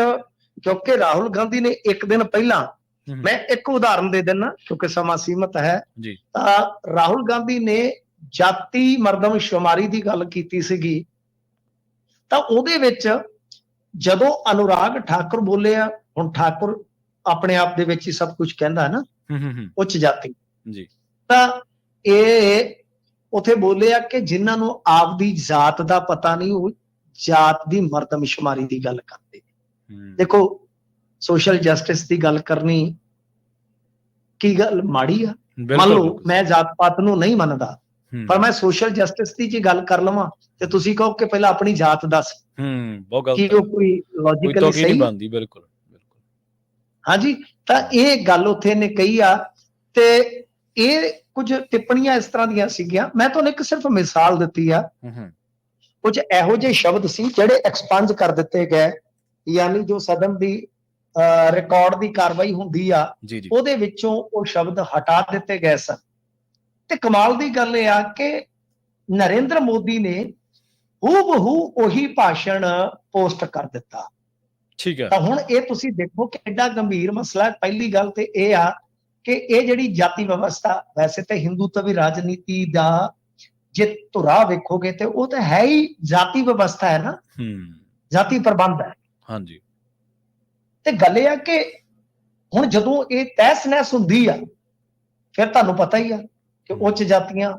ਕਿਉਂਕਿ ਰਾਹੁਲ ਗਾਂਧੀ ਨੇ ਇੱਕ ਦਿਨ ਪਹਿਲਾਂ ਮੈਂ ਇੱਕ ਉਦਾਹਰਨ ਦੇ ਦਿੰਨਾ ਕਿਉਂਕਿ ਸਮਾਂ ਸੀਮਤ ਹੈ। ਤਾਂ ਰਾਹੁਲ ਗਾਂਧੀ ਨੇ ਜਾਤੀ ਮਰਦਮਸ਼ੁਮਾਰੀ ਦੀ ਗੱਲ ਕੀਤੀ ਸੀਗੀ। ਤਾਂ ਉਹਦੇ ਵਿੱਚ ਜਦੋਂ ਅਨੁਰਾਗ ਠਾਕੁਰ ਬੋਲਿਆ ਹੁਣ ਠਾਕੁਰ ਆਪਣੇ ਆਪ ਦੇ ਵਿੱਚ ਹੀ ਸਭ ਕੁਝ ਕਹਿੰਦਾ ਹੈ ਨਾ ਹੂੰ ਹੂੰ, ਹੂੰ। ਉੱਚ ਜਾਤੀ। ਜੀ। ਤਾਂ ਇਹ ਉਥੇ ਬੋਲਿਆ ਕਿ ਜਿਨ੍ਹਾਂ ਨੂੰ ਆਪਦੀ ਜਾਤ ਦਾ ਪਤਾ ਨਹੀਂ ਉਹ ਜਾਤ ਦੀ ਮਰਦਮਸ਼ੁਮਾਰੀ ਦੀ ਗੱਲ ਕਰਦੇ। ਦੇਖੋ ਸੋਸ਼ਲ ਜਸਟਿਸ ਦੀ ਗੱਲ ਕਰਨੀ ਕੀ ਗੱਲ ਮਾੜੀ ਆ? ਮੰਨ ਲਓ ਮੈਂ ਜਾਤ ਪਾਤ ਨੂੰ ਨਹੀਂ ਮੰਨਦਾ ਪਰ ਮੈਂ ਸੋਸ਼ਲ ਜਸਟਿਸ ਦੀ ਜੇ ਗੱਲ ਕਰ ਲਵਾਂ ਤੇ ਤੁਸੀਂ ਕਹੋ ਕਿ ਪਹਿਲਾਂ ਆਪਣੀ ਜਾਤ ਦੱਸ। ਹੂੰ ਬਹੁਤ ਕੀ ਗਲਤ। ਉਹ ਕੋਈ ਲੌਜੀਕਲੀ ਨਹੀਂ ਸਹੀ? ਬਣਦੀ ਬਿਲਕੁਲ ਬਿਲਕੁਲ। ਹਾਂਜੀ ਤਾਂ ਇਹ ਗੱਲ ਉੱਥੇ ਨੇ ਕਹੀ ਆ ਤੇ ਇਹ ਕੁਝ ਟਿੱਪਣੀਆਂ ਇਸ ਤਰ੍ਹਾਂ ਦੀਆਂ ਸੀਗੀਆਂ। ਮੈਂ ਤੁਹਾਨੂੰ ਇੱਕ ਸਿਰਫ ਮਿਸਾਲ ਦਿੱਤੀ ਆ। ਹੂੰ ਹੂੰ। ਕੁਝ ਇਹੋ ਜਿਹੇ ਸ਼ਬਦ ਸੀ ਜਿਹੜੇ ਐਕਸਪੰਜ ਕਰ ਦਿੱਤੇ ਗਏ ਯਾਨੀ ਜੋ ਸਦਨ ਦੀ ਰਿਕਾਰਡ ਦੀ ਕਾਰਵਾਈ ਹੁੰਦੀ ਆ ਉਹਦੇ ਵਿੱਚੋਂ ਉਹ ਸ਼ਬਦ ਹਟਾ ਦਿੱਤੇ ਗਏ ਸਨ। ਤੇ ਕਮਾਲ ਦੀ ਗੱਲ ਇਹ ਆ ਕਿ ਨਰਿੰਦਰ ਮੋਦੀ ਨੇ ਹੂਬਹੂ ਉਹੀ ਭਾਸ਼ਣ ਪੋਸਟ ਕਰ ਦਿੱਤਾ। ਠੀਕ ਹੈ। ਤਾਂ ਹੁਣ ਇਹ ਤੁਸੀਂ ਦੇਖੋ ਕਿ ਐਡਾ ਗੰਭੀਰ ਮਸਲਾ। ਪਹਿਲੀ ਗੱਲ ਤੇ ਇਹ ਆ ਕਿ ਇਹ ਜਿਹੜੀ ਜਾਤੀ ਵਿਵਸਥਾ ਵੈਸੇ ਤੇ ਹਿੰਦੂਤਵੀ ਰਾਜਨੀਤੀ ਦਾ ਜੇ ਧੁਰਾ ਵੇਖੋਗੇ ਤੇ ਉਹ ਤਾਂ ਹੈ ਹੀ ਜਾਤੀ ਵਿਵਸਥਾ ਹੈ ਨਾ। ਹੂੰ। ਜਾਤੀ ਪ੍ਰਬੰਧ ਹੈ। ਹਾਂਜੀ। ਤੇ ਗੱਲ ਇਹ ਆ ਕਿ ਹੁਣ ਜਦੋਂ ਇਹ ਤਹਿਸ ਨਹਿਸ ਹੁੰਦੀ ਆ ਫਿਰ ਤੁਹਾਨੂੰ ਪਤਾ ਹੀ ਆ ਕਿ ਉੱਚ ਜਾਤੀਆਂ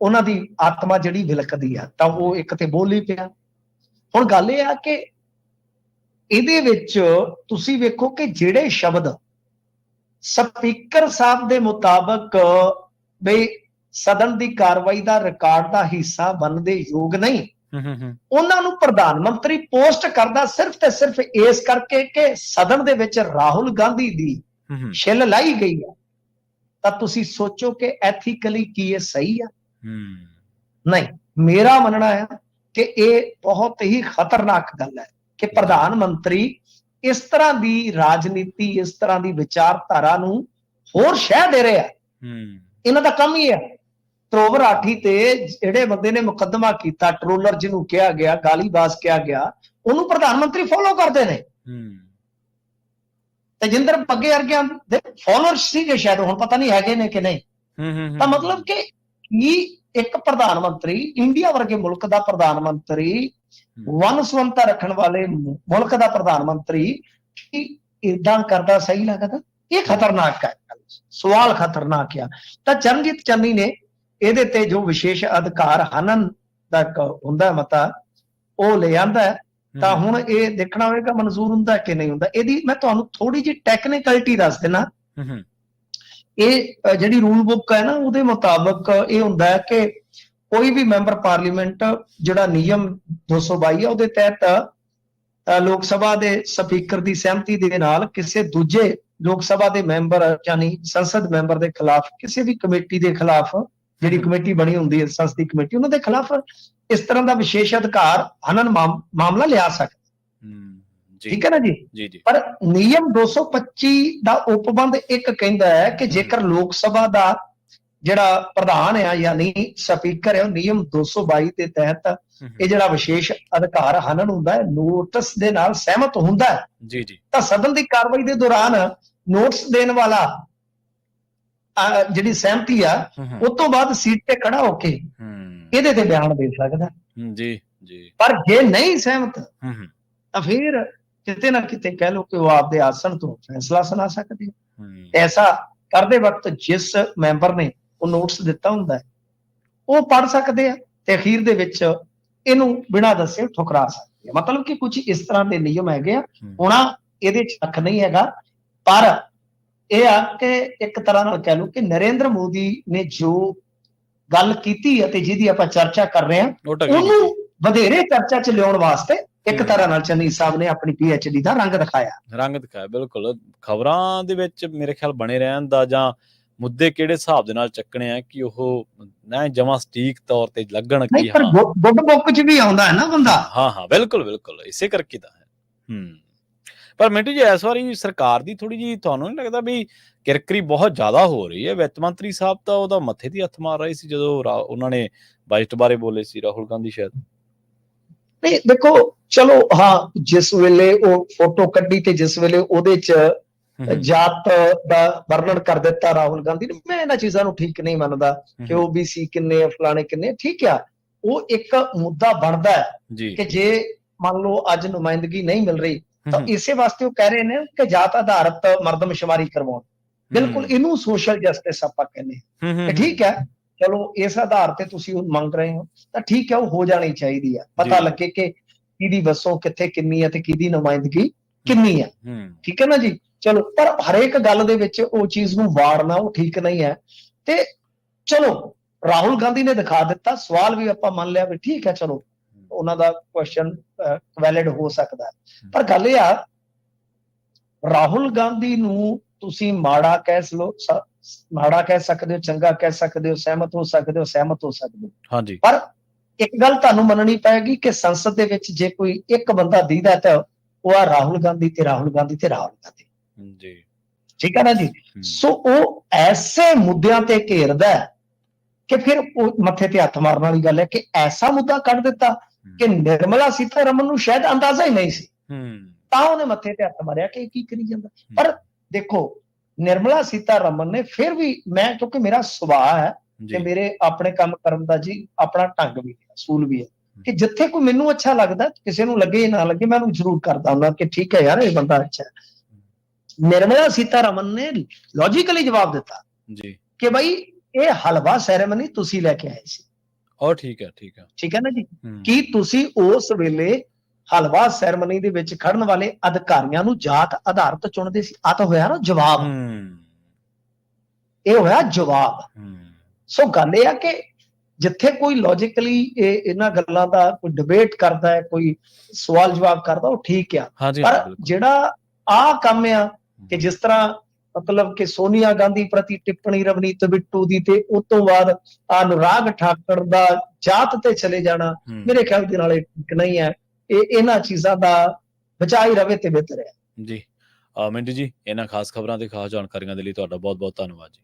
ਉਹਨਾਂ ਦੀ ਆਤਮਾ ਜਿਹੜੀ ਵਿਲਕਦੀ ਆ ਤਾਂ ਉਹ ਇੱਕ ਤੇ ਬੋਲ ਪਿਆ। ਹੁਣ ਗੱਲ ਇਹ ਆ ਕਿ ਇਹਦੇ ਵਿੱਚ ਤੁਸੀਂ ਵੇਖੋ ਕਿ ਜਿਹੜੇ ਸ਼ਬਦ ਸਪੀਕਰ ਸਾਹਿਬ ਦੇ ਮੁਤਾਬਕ ਬਈ ਸਦਨ ਦੀ ਕਾਰਵਾਈ ਦਾ ਰਿਕਾਰਡ ਦਾ ਹਿੱਸਾ ਬਣਦੇ ਯੋਗ ਨਹੀਂ ਹੂੰ ਹੂੰ ਹੂੰ। ਉਹਨਾਂ ਨੂੰ ਪ੍ਰਧਾਨ ਮੰਤਰੀ ਪੋਸਟ ਕਰਦਾ ਸਿਰਫ ਤੇ ਸਿਰਫ ਇਸ ਕਰਕੇ ਕਿ ਸਦਨ ਦੇ ਵਿੱਚ ਰਾਹੁਲ ਗਾਂਧੀ ਦੀ ਹੂੰ ਹੂੰ। ਛਿੱਲ ਲਾਈ ਗਈ ਆ। ਤਾਂ ਤੁਸੀਂ ਸੋਚੋ ਕਿ ਐਥੀਕਲੀ ਕੀ ਇਹ ਸਹੀ ਆ? ਹੂੰ। ਨਹੀਂ ਮੇਰਾ ਮੰਨਣਾ ਹੈ ਕਿ ਇਹ ਬਹੁਤ ਹੀ ਖਤਰਨਾਕ ਗੱਲ ਹੈ। ਕਿ ਪ੍ਰਧਾਨ ਮੰਤਰੀ ਇਸ ਤਰ੍ਹਾਂ ਦੀ ਰਾਜਨੀਤੀ ਇਸ ਤਰ੍ਹਾਂ ਦੀ ਵਿਚਾਰਧਾਰਾ ਨੂੰ ਹੋਰ ਸ਼ਹਿ ਦੇ ਰਿਹਾ ਹੂੰ। ਇਹਨਾਂ ਦਾ ਕੰਮ ਹੀ ਹੈ। ਤਰੋਵਰ ਆਠੀ ਤੇ ਜਿਹੜੇ ਬੰਦੇ ਨੇ ਮੁਕੱਦਮਾ ਕੀਤਾ ਟਰੋਲਰ ਜਿਹਨੂੰ ਕਿਹਾ ਗਿਆ ਗਾਲੀਬਾਜ਼ ਕਿਹਾ ਗਿਆ ਉਹਨੂੰ ਪ੍ਰਧਾਨ ਮੰਤਰੀ ਫੋਲੋ ਕਰਦੇ ਨੇ। ਹੂੰ। ਤੇਜਿੰਦਰ ਪੱਗੇ ਵਰਗਿਆਂ ਦੇ ਫਾਲੋਅਰ ਸੀਗੇ ਸ਼ਾਇਦ ਹੁਣ ਪਤਾ ਨਹੀਂ ਹੈਗੇ ਨੇ ਕਿ ਨਹੀਂ। ਹੂੰ ਹੂੰ ਤਾਂ ਮਤਲਬ ਕਿ ਕੀ ਇੱਕ ਪ੍ਰਧਾਨ ਮੰਤਰੀ ਇੰਡੀਆ ਵਰਗੇ ਮੁਲਕ ਦਾ ਪ੍ਰਧਾਨ ਮੰਤਰੀ ਵਨ ਸੁਵੰਤਾ ਰੱਖਣ ਵਾਲੇ ਮੁਲਕ ਦਾ ਪ੍ਰਧਾਨ ਮੰਤਰੀ ਕੀ ਇਦਾਂ ਕਰਦਾ ਸਹੀ ਲੱਗਦਾ? ਇਹ ਖਤਰਨਾਕ ਹੈ। ਸਵਾਲ ਖਤਰਨਾਕ ਆ। ਤਾਂ ਚਰਨਜੀਤ ਚੰਨੀ ਨੇ ਇਹਦੇ ਤੇ ਜੋ ਵਿਸ਼ੇਸ਼ ਅਧਿਕਾਰ ਹਨਨ ਦਾ ਹੁੰਦਾ ਮਤਾ ਉਹ ਲੈ ਆਂਦਾ ਤਾਂ ਹੁਣ ਇਹ ਦੇਖਣਾ ਹੋਵੇਗਾ ਮਨਜ਼ੂਰ ਹੁੰਦਾ ਕਿ ਨਹੀਂ ਹੁੰਦਾ। ਇਹਦੀ ਮੈਂ ਤੁਹਾਨੂੰ ਥੋੜੀ ਜਿਹੀ ਟੈਕਨੀਕਲਿਟੀ ਦੱਸ ਦੇਣਾ ਇਹ ਜਿਹੜੀ ਰੂਲ ਬੁੱਕ ਹੈ ਨਾ ਉਹਦੇ ਮੁਤਾਬਕ ਇਹ ਹੁੰਦਾ ਹੈ ਕਿ ਕੋਈ ਵੀ ਮੈਂਬਰ ਪਾਰਲੀਮੈਂਟ ਜਿਹੜਾ ਨਿਯਮ 222 ਹੈ ਉਹਦੇ ਤਹਿਤ ਲੋਕ ਸਭਾ ਦੇ ਸਪੀਕਰ ਦੀ ਸਹਿਮਤੀ ਦੇ ਨਾਲ ਕਿਸੇ ਦੂਜੇ ਲੋਕ ਸਭਾ ਦੇ ਮੈਂਬਰ ਯਾਨੀ ਸੰਸਦ ਮੈਂਬਰ ਦੇ ਖਿਲਾਫ ਕਿਸੇ ਵੀ ਕਮੇਟੀ ਦੇ ਖਿਲਾਫ ਜਿਹੜੀ ਕਮੇਟੀ ਬਣੀ ਹੁੰਦੀ ਹੈ ਸੰਸਦੀ ਕਮੇਟੀ ਉਹਨਾਂ ਦੇ ਖਿਲਾਫ ਇਸ ਤਰ੍ਹਾਂ ਦਾ ਵਿਸ਼ੇਸ਼ ਅਧਿਕਾਰ ਹਨਨ ਮਾਮ- ਮਾਮਲਾ ਲਿਆ ਸਕਦਾ। ਹੂੰ ਜੀ। ਠੀਕ ਹੈ ਨਾ ਜੀ? ਪਰ ਨਿਯਮ 225 ਦਾ ਉਪਬੰਧ ਇੱਕ ਕਹਿੰਦਾ ਹੈ ਕਿ ਜੇਕਰ ਲੋਕ ਸਭਾ ਦਾ ਜਿਹੜਾ ਪ੍ਰਧਾਨ ਹੈ ਯਾਨੀ ਸਪੀਕਰ ਹੈ ਉਹ ਨਿਯਮ 222 ਦੇ ਤਹਿਤ ਇਹ ਜਿਹੜਾ ਵਿਸ਼ੇਸ਼ ਅਧਿਕਾਰ ਹਨਨ ਹੁੰਦਾ ਹੈ ਨੋਟਿਸ ਦੇ ਨਾਲ ਸਹਿਮਤ ਹੁੰਦਾ ਹੈ। ਜੀ ਜੀ। ਤਾਂ ਸਦਨ ਦੀ ਕਾਰਵਾਈ ਦੇ ਦੌਰਾਨ ਨੋਟਿਸ ਦੇਣ ਵਾਲਾ ਜਿਹੜੀ ਸਹਿਮਤੀ ਆ ਉਸ ਤੋਂ ਬਾਅਦ ਸੀਟ ਤੇ ਖੜਾ ਹੋ ਕੇ ਇਹਦੇ ਤੇ ਬਿਆਨ ਦੇ ਸਕਦਾ ਜੀ ਜੀ। ਪਰ ਜੇ ਨਹੀਂ ਸਹਿਮਤ ਹੂੰ ਹੂੰ ਤਾਂ ਫਿਰ ਕਿਤੇ ਨਾ ਕਿਤੇ ਕਹਿ ਲਓ ਕਿ ਉਹ ਆਪਦੇ ਆਸਣ ਤੋਂ ਫੈਸਲਾ ਸੁਣਾ ਸਕਦੇ ਐਸਾ ਕਰਦੇ ਵਕਤ ਜਿਸ ਮੈਂਬਰ ਨੇ ਉਹ ਨੋਟਿਸ ਦਿੱਤਾ ਹੁੰਦਾ ਹੈ। ਉਹ ਪੜ ਸਕਦੇ ਆ ਤੇ ਅਖੀਰ ਦੇ ਵਿੱਚ ਇਹਨੂੰ ਬਿਨਾਂ ਦੱਸੇ ਠੁਕਰਾ ਸਕਦੇ ਆ। ਮਤਲਬ ਕਿ ਕੁਝ ਇਸ ਤਰ੍ਹਾਂ ਦੇ ਨਿਯਮ ਹੈਗੇ ਆ। ਹੋਣਾ ਇਹਦੇ ਚ ਹੱਕ ਨਹੀਂ ਹੈਗਾ ਪਰ ਇਹ ਆ ਕਿ ਇੱਕ ਤਰ੍ਹਾਂ ਨਾਲ ਕਹਿ ਲਓ ਕਿ ਨਰਿੰਦਰ ਮੋਦੀ ਨੇ ਜੋ ਗੱਲ ਕੀਤੀ ਅਤੇ ਜਿਹਦੀ ਆਪਾਂ ਚਰਚਾ ਕਰ ਰਹੇ ਟਕੀ ਉਹਨੂੰ ਵਧੇਰੇ ਚਰਚਾ ਚ ਲਿਆਉਣ ਵਾਸਤੇ ਇੱਕ। ਤਰ੍ਹਾਂ ਨਾਲ ਚੰਨੀ ਸਾਹਿਬ ਨੇ ਆਪਣੀ ਪੀਐਚਡੀ ਦਾ ਰੰਗ ਦਿਖਾਇਆ। ਰੰਗ ਦਿਖਾਇਆ ਬਿਲਕੁਲ। ਖਬਰਾਂ ਦੇ ਵਿੱਚ ਮੇਰੇ ਖਿਆਲ ਬਣੇ ਰਹਿਣ ਦਾ ਜਾਂ ਮੁੱਦੇ ਕਿਹੜੇ ਹਿਸਾਬ ਦੇ ਨਾਲ ਚੱਕਣੇ ਆ ਕਿ ਉਹ ਨਾ ਜਮਾ ਸਟੀਕ ਤੌਰ ਤੇ ਲੱਗਣ ਕਿ ਪਰ ਹਾਂ। ਗੁੱਡ ਬੁੱਕ ਚ ਵੀ ਆਉਂਦਾ ਹੈ ਨਾ ਬੰਦਾ। ਹਾਂ ਹਾਂ ਬਿਲਕੁਲ ਬਿਲਕੁਲ ਇਸੇ ਕਰਕੇ ਤਾਂ ਹੈ। ਹੂੰ। ਪਰ ਮਿੰਟੂ ਜੀ ਇਸ ਵਾਰੀ ਸਰਕਾਰ ਦੀ ਥੋੜੀ ਜੀ ਤੁਹਾਨੂੰ ਨਹੀਂ ਲੱਗਦਾ ਵੀ ਕਿਰਕਰੀ ਬਹੁਤ ਜ਼ਿਆਦਾ ਹੋ ਰਹੀ ਹੈ? ਵਿੱਤ ਮੰਤਰੀ ਸਾਹਿਬ ਤਾਂ ਉਹਦਾ ਮੱਥੇ ਦੀ ਹੱਥ ਮਾਰ ਰਹੇ ਸੀ ਜਦੋਂ ਉਹਨਾਂ ਨੇ ਬਜਟ ਬਾਰੇ ਬੋਲੇ ਸੀ ਰਾਹੁਲ ਗਾਂਧੀ ਸ਼ਾਇਦ। ਨਹੀਂ ਦੇਖੋ ਚਲੋ ਹਾਂ ਜਿਸ ਵੇਲੇ ਉਹ ਫੋਟੋ ਕੱਢੀ ਤੇ ਜਿਸ ਵੇਲੇ ਉਹਦੇ ਚ ਜਾਤ ਦਾ ਵਰਣਨ ਕਰ ਦਿੱਤਾ ਰਾਹੁਲ ਗਾਂਧੀ ਨੇ। ਮੈਂ ਇਹਨਾਂ ਚੀਜ਼ਾਂ ਨੂੰ ਠੀਕ ਨਹੀਂ ਮੰਨਦਾ ਕਿ ਓਬੀਸੀ ਕਿੰਨੇ ਆ, ਫਲਾਣੇ ਕਿੰਨੇ। ਠੀਕ ਆ ਉਹ ਇੱਕ ਮੁੱਦਾ ਬਣਦਾ ਹੈ ਕਿ ਜੇ ਮੰਨ ਲਓ ਅੱਜ ਨੁਮਾਇੰਦਗੀ ਨਹੀਂ ਮਿਲ ਰਹੀ ਤਾਂ ਇਸੇ ਵਾਸਤੇ ਉਹ ਕਹਿ ਰਹੇ ਨੇ ਕਿ ਜਾਤ ਆਧਾਰਿਤ ਮਰਦਮਸ਼ੁਮਾਰੀ ਕਰਵਾਉਣ। ਬਿਲਕੁਲ ਇਹਨੂੰ ਸੋਸ਼ਲ ਜਸਟਿਸ ਆਪਾਂ ਕਹਿੰਦੇ ਹਾਂ। ਠੀਕ ਹੈ ਚਲੋ ਇਸ ਆਧਾਰ ਤੇ ਤੁਸੀਂ ਉਹ ਮੰਗ ਰਹੇ ਹੋ ਤਾਂ ਠੀਕ ਹੈ ਉਹ ਹੋ ਜਾਣੀ ਚਾਹੀਦੀ ਆ ਪਤਾ। ਲੱਗੇ ਕਿ ਕਿਹਦੀ ਵਸੋਂ ਕਿੱਥੇ ਕਿੰਨੀ ਹੈ ਤੇ ਕਿਹਦੀ ਨੁਮਾਇੰਦਗੀ ਕਿੰਨੀ ਹੈ। ਠੀਕ ਹੈ ਨਾ ਜੀ? ਚਲੋ ਪਰ ਹਰੇਕ ਗੱਲ ਦੇ ਵਿੱਚ ਉਹ ਚੀਜ਼ ਨੂੰ ਵਾੜਨਾ ਉਹ ਠੀਕ ਨਹੀਂ ਹੈ। ਤੇ ਚਲੋ ਰਾਹੁਲ ਗਾਂਧੀ ਨੇ ਦਿਖਾ ਦਿੱਤਾ ਸਵਾਲ ਵੀ ਆਪਾਂ ਮੰਨ ਲਿਆ ਵੀ ਠੀਕ ਹੈ ਚਲੋ ਉਹਨਾਂ ਦਾ ਕੁਐਸਚਨ ਵੈਲਿਡ ਹੋ ਸਕਦਾ ਹੈ। ਪਰ ਗੱਲ ਇਹ ਆ ਰਾਹੁਲ ਗਾਂਧੀ ਨੂੰ ਤੁਸੀਂ ਮਾੜਾ ਕਹਿ ਲੋ ਮਾੜਾ ਕਹਿ ਸਕਦੇ ਹੋ ਚੰਗਾ ਕਹਿ ਸਕਦੇ ਹੋ ਸਹਿਮਤ ਹੋ ਸਕਦੇ ਹੋ ਸਹਿਮਤ ਹੋ ਸਕਦੇ ਹੋ। ਹਾਂਜੀ। ਪਰ ਇੱਕ ਗੱਲ ਤੁਹਾਨੂੰ ਮੰਨਣੀ ਪਏਗੀ ਕਿ ਸੰਸਦ ਦੇ ਵਿੱਚ ਜੇ ਕੋਈ ਇੱਕ ਬੰਦਾ ਦੀਦਾ ਤਾਂ ਉਹ ਆ ਰਾਹੁਲ ਗਾਂਧੀ ਤੇ ਰਾਹੁਲ ਗਾਂਧੀ ਤੇ ਰਾਹੁਲ ਗਾਂਧੀ। ਜੀ। ਠੀਕ ਹੈ ਨਾ ਜੀ? ਸੋ ਉਹ ਐਸੇ ਮੁੱਦਿਆਂ ਤੇ ਘੇਰਦਾ ਕਿ ਫਿਰ ਉਹ ਮੱਥੇ ਤੇ ਹੱਥ ਮਾਰਨ ਵਾਲੀ ਗੱਲ ਹੈ ਕਿ ਐਸਾ ਮੁੱਦਾ ਕੱਢ ਦਿੱਤਾ ਕਿ ਨਿਰਮਲਾ ਸੀਤਾਰਮਨ ਨੂੰ ਸ਼ਾਇਦ ਅੰਦਾਜ਼ਾ ਹੀ ਨਹੀਂ ਸੀ। ਹੂੰ। ਤਾਂ ਉਹਨੇ ਮੱਥੇ ਤੇ ਹੱਥ ਮਾਰਿਆ ਕਿ ਕੀ ਕਰੀ ਜਾਂਦਾ। ਪਰ ਦੇਖੋ ਨਿਰਮਲਾ ਸੀਤਾਰਮਨ ਨੇ ਫਿਰ ਵੀ ਮੈਂ ਕਿਉਂਕਿ ਮੇਰਾ ਸੁਭਾਅ ਹੈ ਕਿ ਮੇਰੇ ਆਪਣੇ ਕੰਮ ਕਰਨ ਦਾ ਜੀ ਆਪਣਾ ਢੰਗ ਵੀ ਹੈ ਅਸੂਲ ਵੀ ਹੈ। ਕਿ ਜਿੱਥੇ ਕੋਈ ਮੈਨੂੰ ਅੱਛਾ ਲੱਗਦਾ ਕਿਸੇ ਨੂੰ ਲੱਗੇ ਨਾ ਲੱਗੇ ਮੈਂ ਉਹਨੂੰ ਜ਼ਰੂਰ ਕਰਦਾ ਹੁੰਦਾ ਕਿ ਠੀਕ ਹੈ ਯਾਰ ਇਹ ਬੰਦਾ ਅੱਛਾ ਹੈ। ਨਿਰਮਲਾ ਸੀਤਾਰਮਨ ਨੇ ਲੌਜੀਕਲੀ ਜਵਾਬ ਦਿੱਤਾ ਜੀ। ਕਿ ਭਾਈ ਇਹ ਹਲਵਾ ਸੈਰੇਮਨੀ ਤੁਸੀਂ ਲੈ ਕੇ ਆਏ ਸੀ। ਔਰ ਠੀਕ ਹੈ ਠੀਕ ਹੈ। ਠੀਕ ਹੈ ਨਾ ਜੀ? ਕੀ ਤੁਸੀਂ ਉਸ ਵੇਲੇ ਹਲਵਾ ਸੈਰੇਮਨੀ ਦੇ ਵਿੱਚ ਖੜਨ ਵਾਲੇ ਅਧਿਕਾਰੀਆਂ ਨੂੰ ਜਾਤ ਆਧਾਰਿਤ ਚੁਣਦੇ ਸੀ? ਆ ਤਾਂ ਹੋਇਆ ਨਾ ਜਵਾਬ। ਇਹ ਹੋਇਆ ਜਵਾਬ। ਸੋ ਗੱਲ ਇਹ ਆ ਕਿ ਜਿੱਥੇ ਕੋਈ ਲੌਜੀਕਲੀ ਇਹ ਇਹਨਾਂ ਗੱਲਾਂ ਦਾ ਕੋਈ ਡਿਬੇਟ ਕਰਦਾ ਹੈ ਕੋਈ ਸਵਾਲ ਜਵਾਬ ਕਰਦਾ ਉਹ ਠੀਕ ਆ। ਪਰ ਜਿਹੜਾ ਆ ਕੰਮ ਆ ਕਿ ਜਿਸ ਤਰ੍ਹਾਂ ਮਤਲਬ ਕਿ ਸੋਨੀਆ ਗਾਂਧੀ ਪ੍ਰਤੀ ਟਿੱਪਣੀ ਰਵਨੀਤ ਬਿੱਟੂ ਦੀ ਤੇ ਉਸ ਤੋਂ ਬਾਅਦ ਅਨੁਰਾਗ ਠਾਕਰ ਦਾ ਜਾਤ ਤੇ ਚਲੇ ਜਾਣਾ ਮੇਰੇ ਖਿਆਲ ਦੇ ਨਾਲ ਇਹ ਨਹੀਂ ਹੈ। ਇਹ ਇਹਨਾਂ ਚੀਜ਼ਾਂ ਦਾ ਬਚਾਈ ਰਵੇ ਤੇ ਬਿਹਤਰ ਹੈ। ਜੀ। ਮਿੰਟੂ ਜੀ ਇਹਨਾਂ ਖਾਸ ਖਬਰਾਂ ਤੇ ਖਾਸ ਜਾਣਕਾਰੀਆਂ ਦੇ ਲਈ ਤੁਹਾਡਾ ਬਹੁਤ ਬਹੁਤ ਧੰਨਵਾਦ ਜੀ।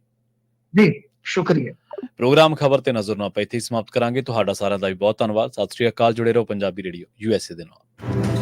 ਜੀ। ਸ਼ੁਕਰੀਆ। ਪ੍ਰੋਗਰਾਮ ਖਬਰ ਤੇ ਨਜ਼ਰ ਨਾ ਪਈ ਇੱਥੇ ਹੀ ਸਮਾਪਤ ਕਰਾਂਗੇ। ਤੁਹਾਡਾ ਸਾਰਿਆਂ ਦਾ ਵੀ ਬਹੁਤ ਧੰਨਵਾਦ। ਸਤਿ ਸ਼੍ਰੀ ਅਕਾਲ। ਜੁੜੇ ਰਹੋ ਪੰਜਾਬੀ ਰੇਡੀਓ ਯੂਐਸਏ ਦੇ ਨਾਲ।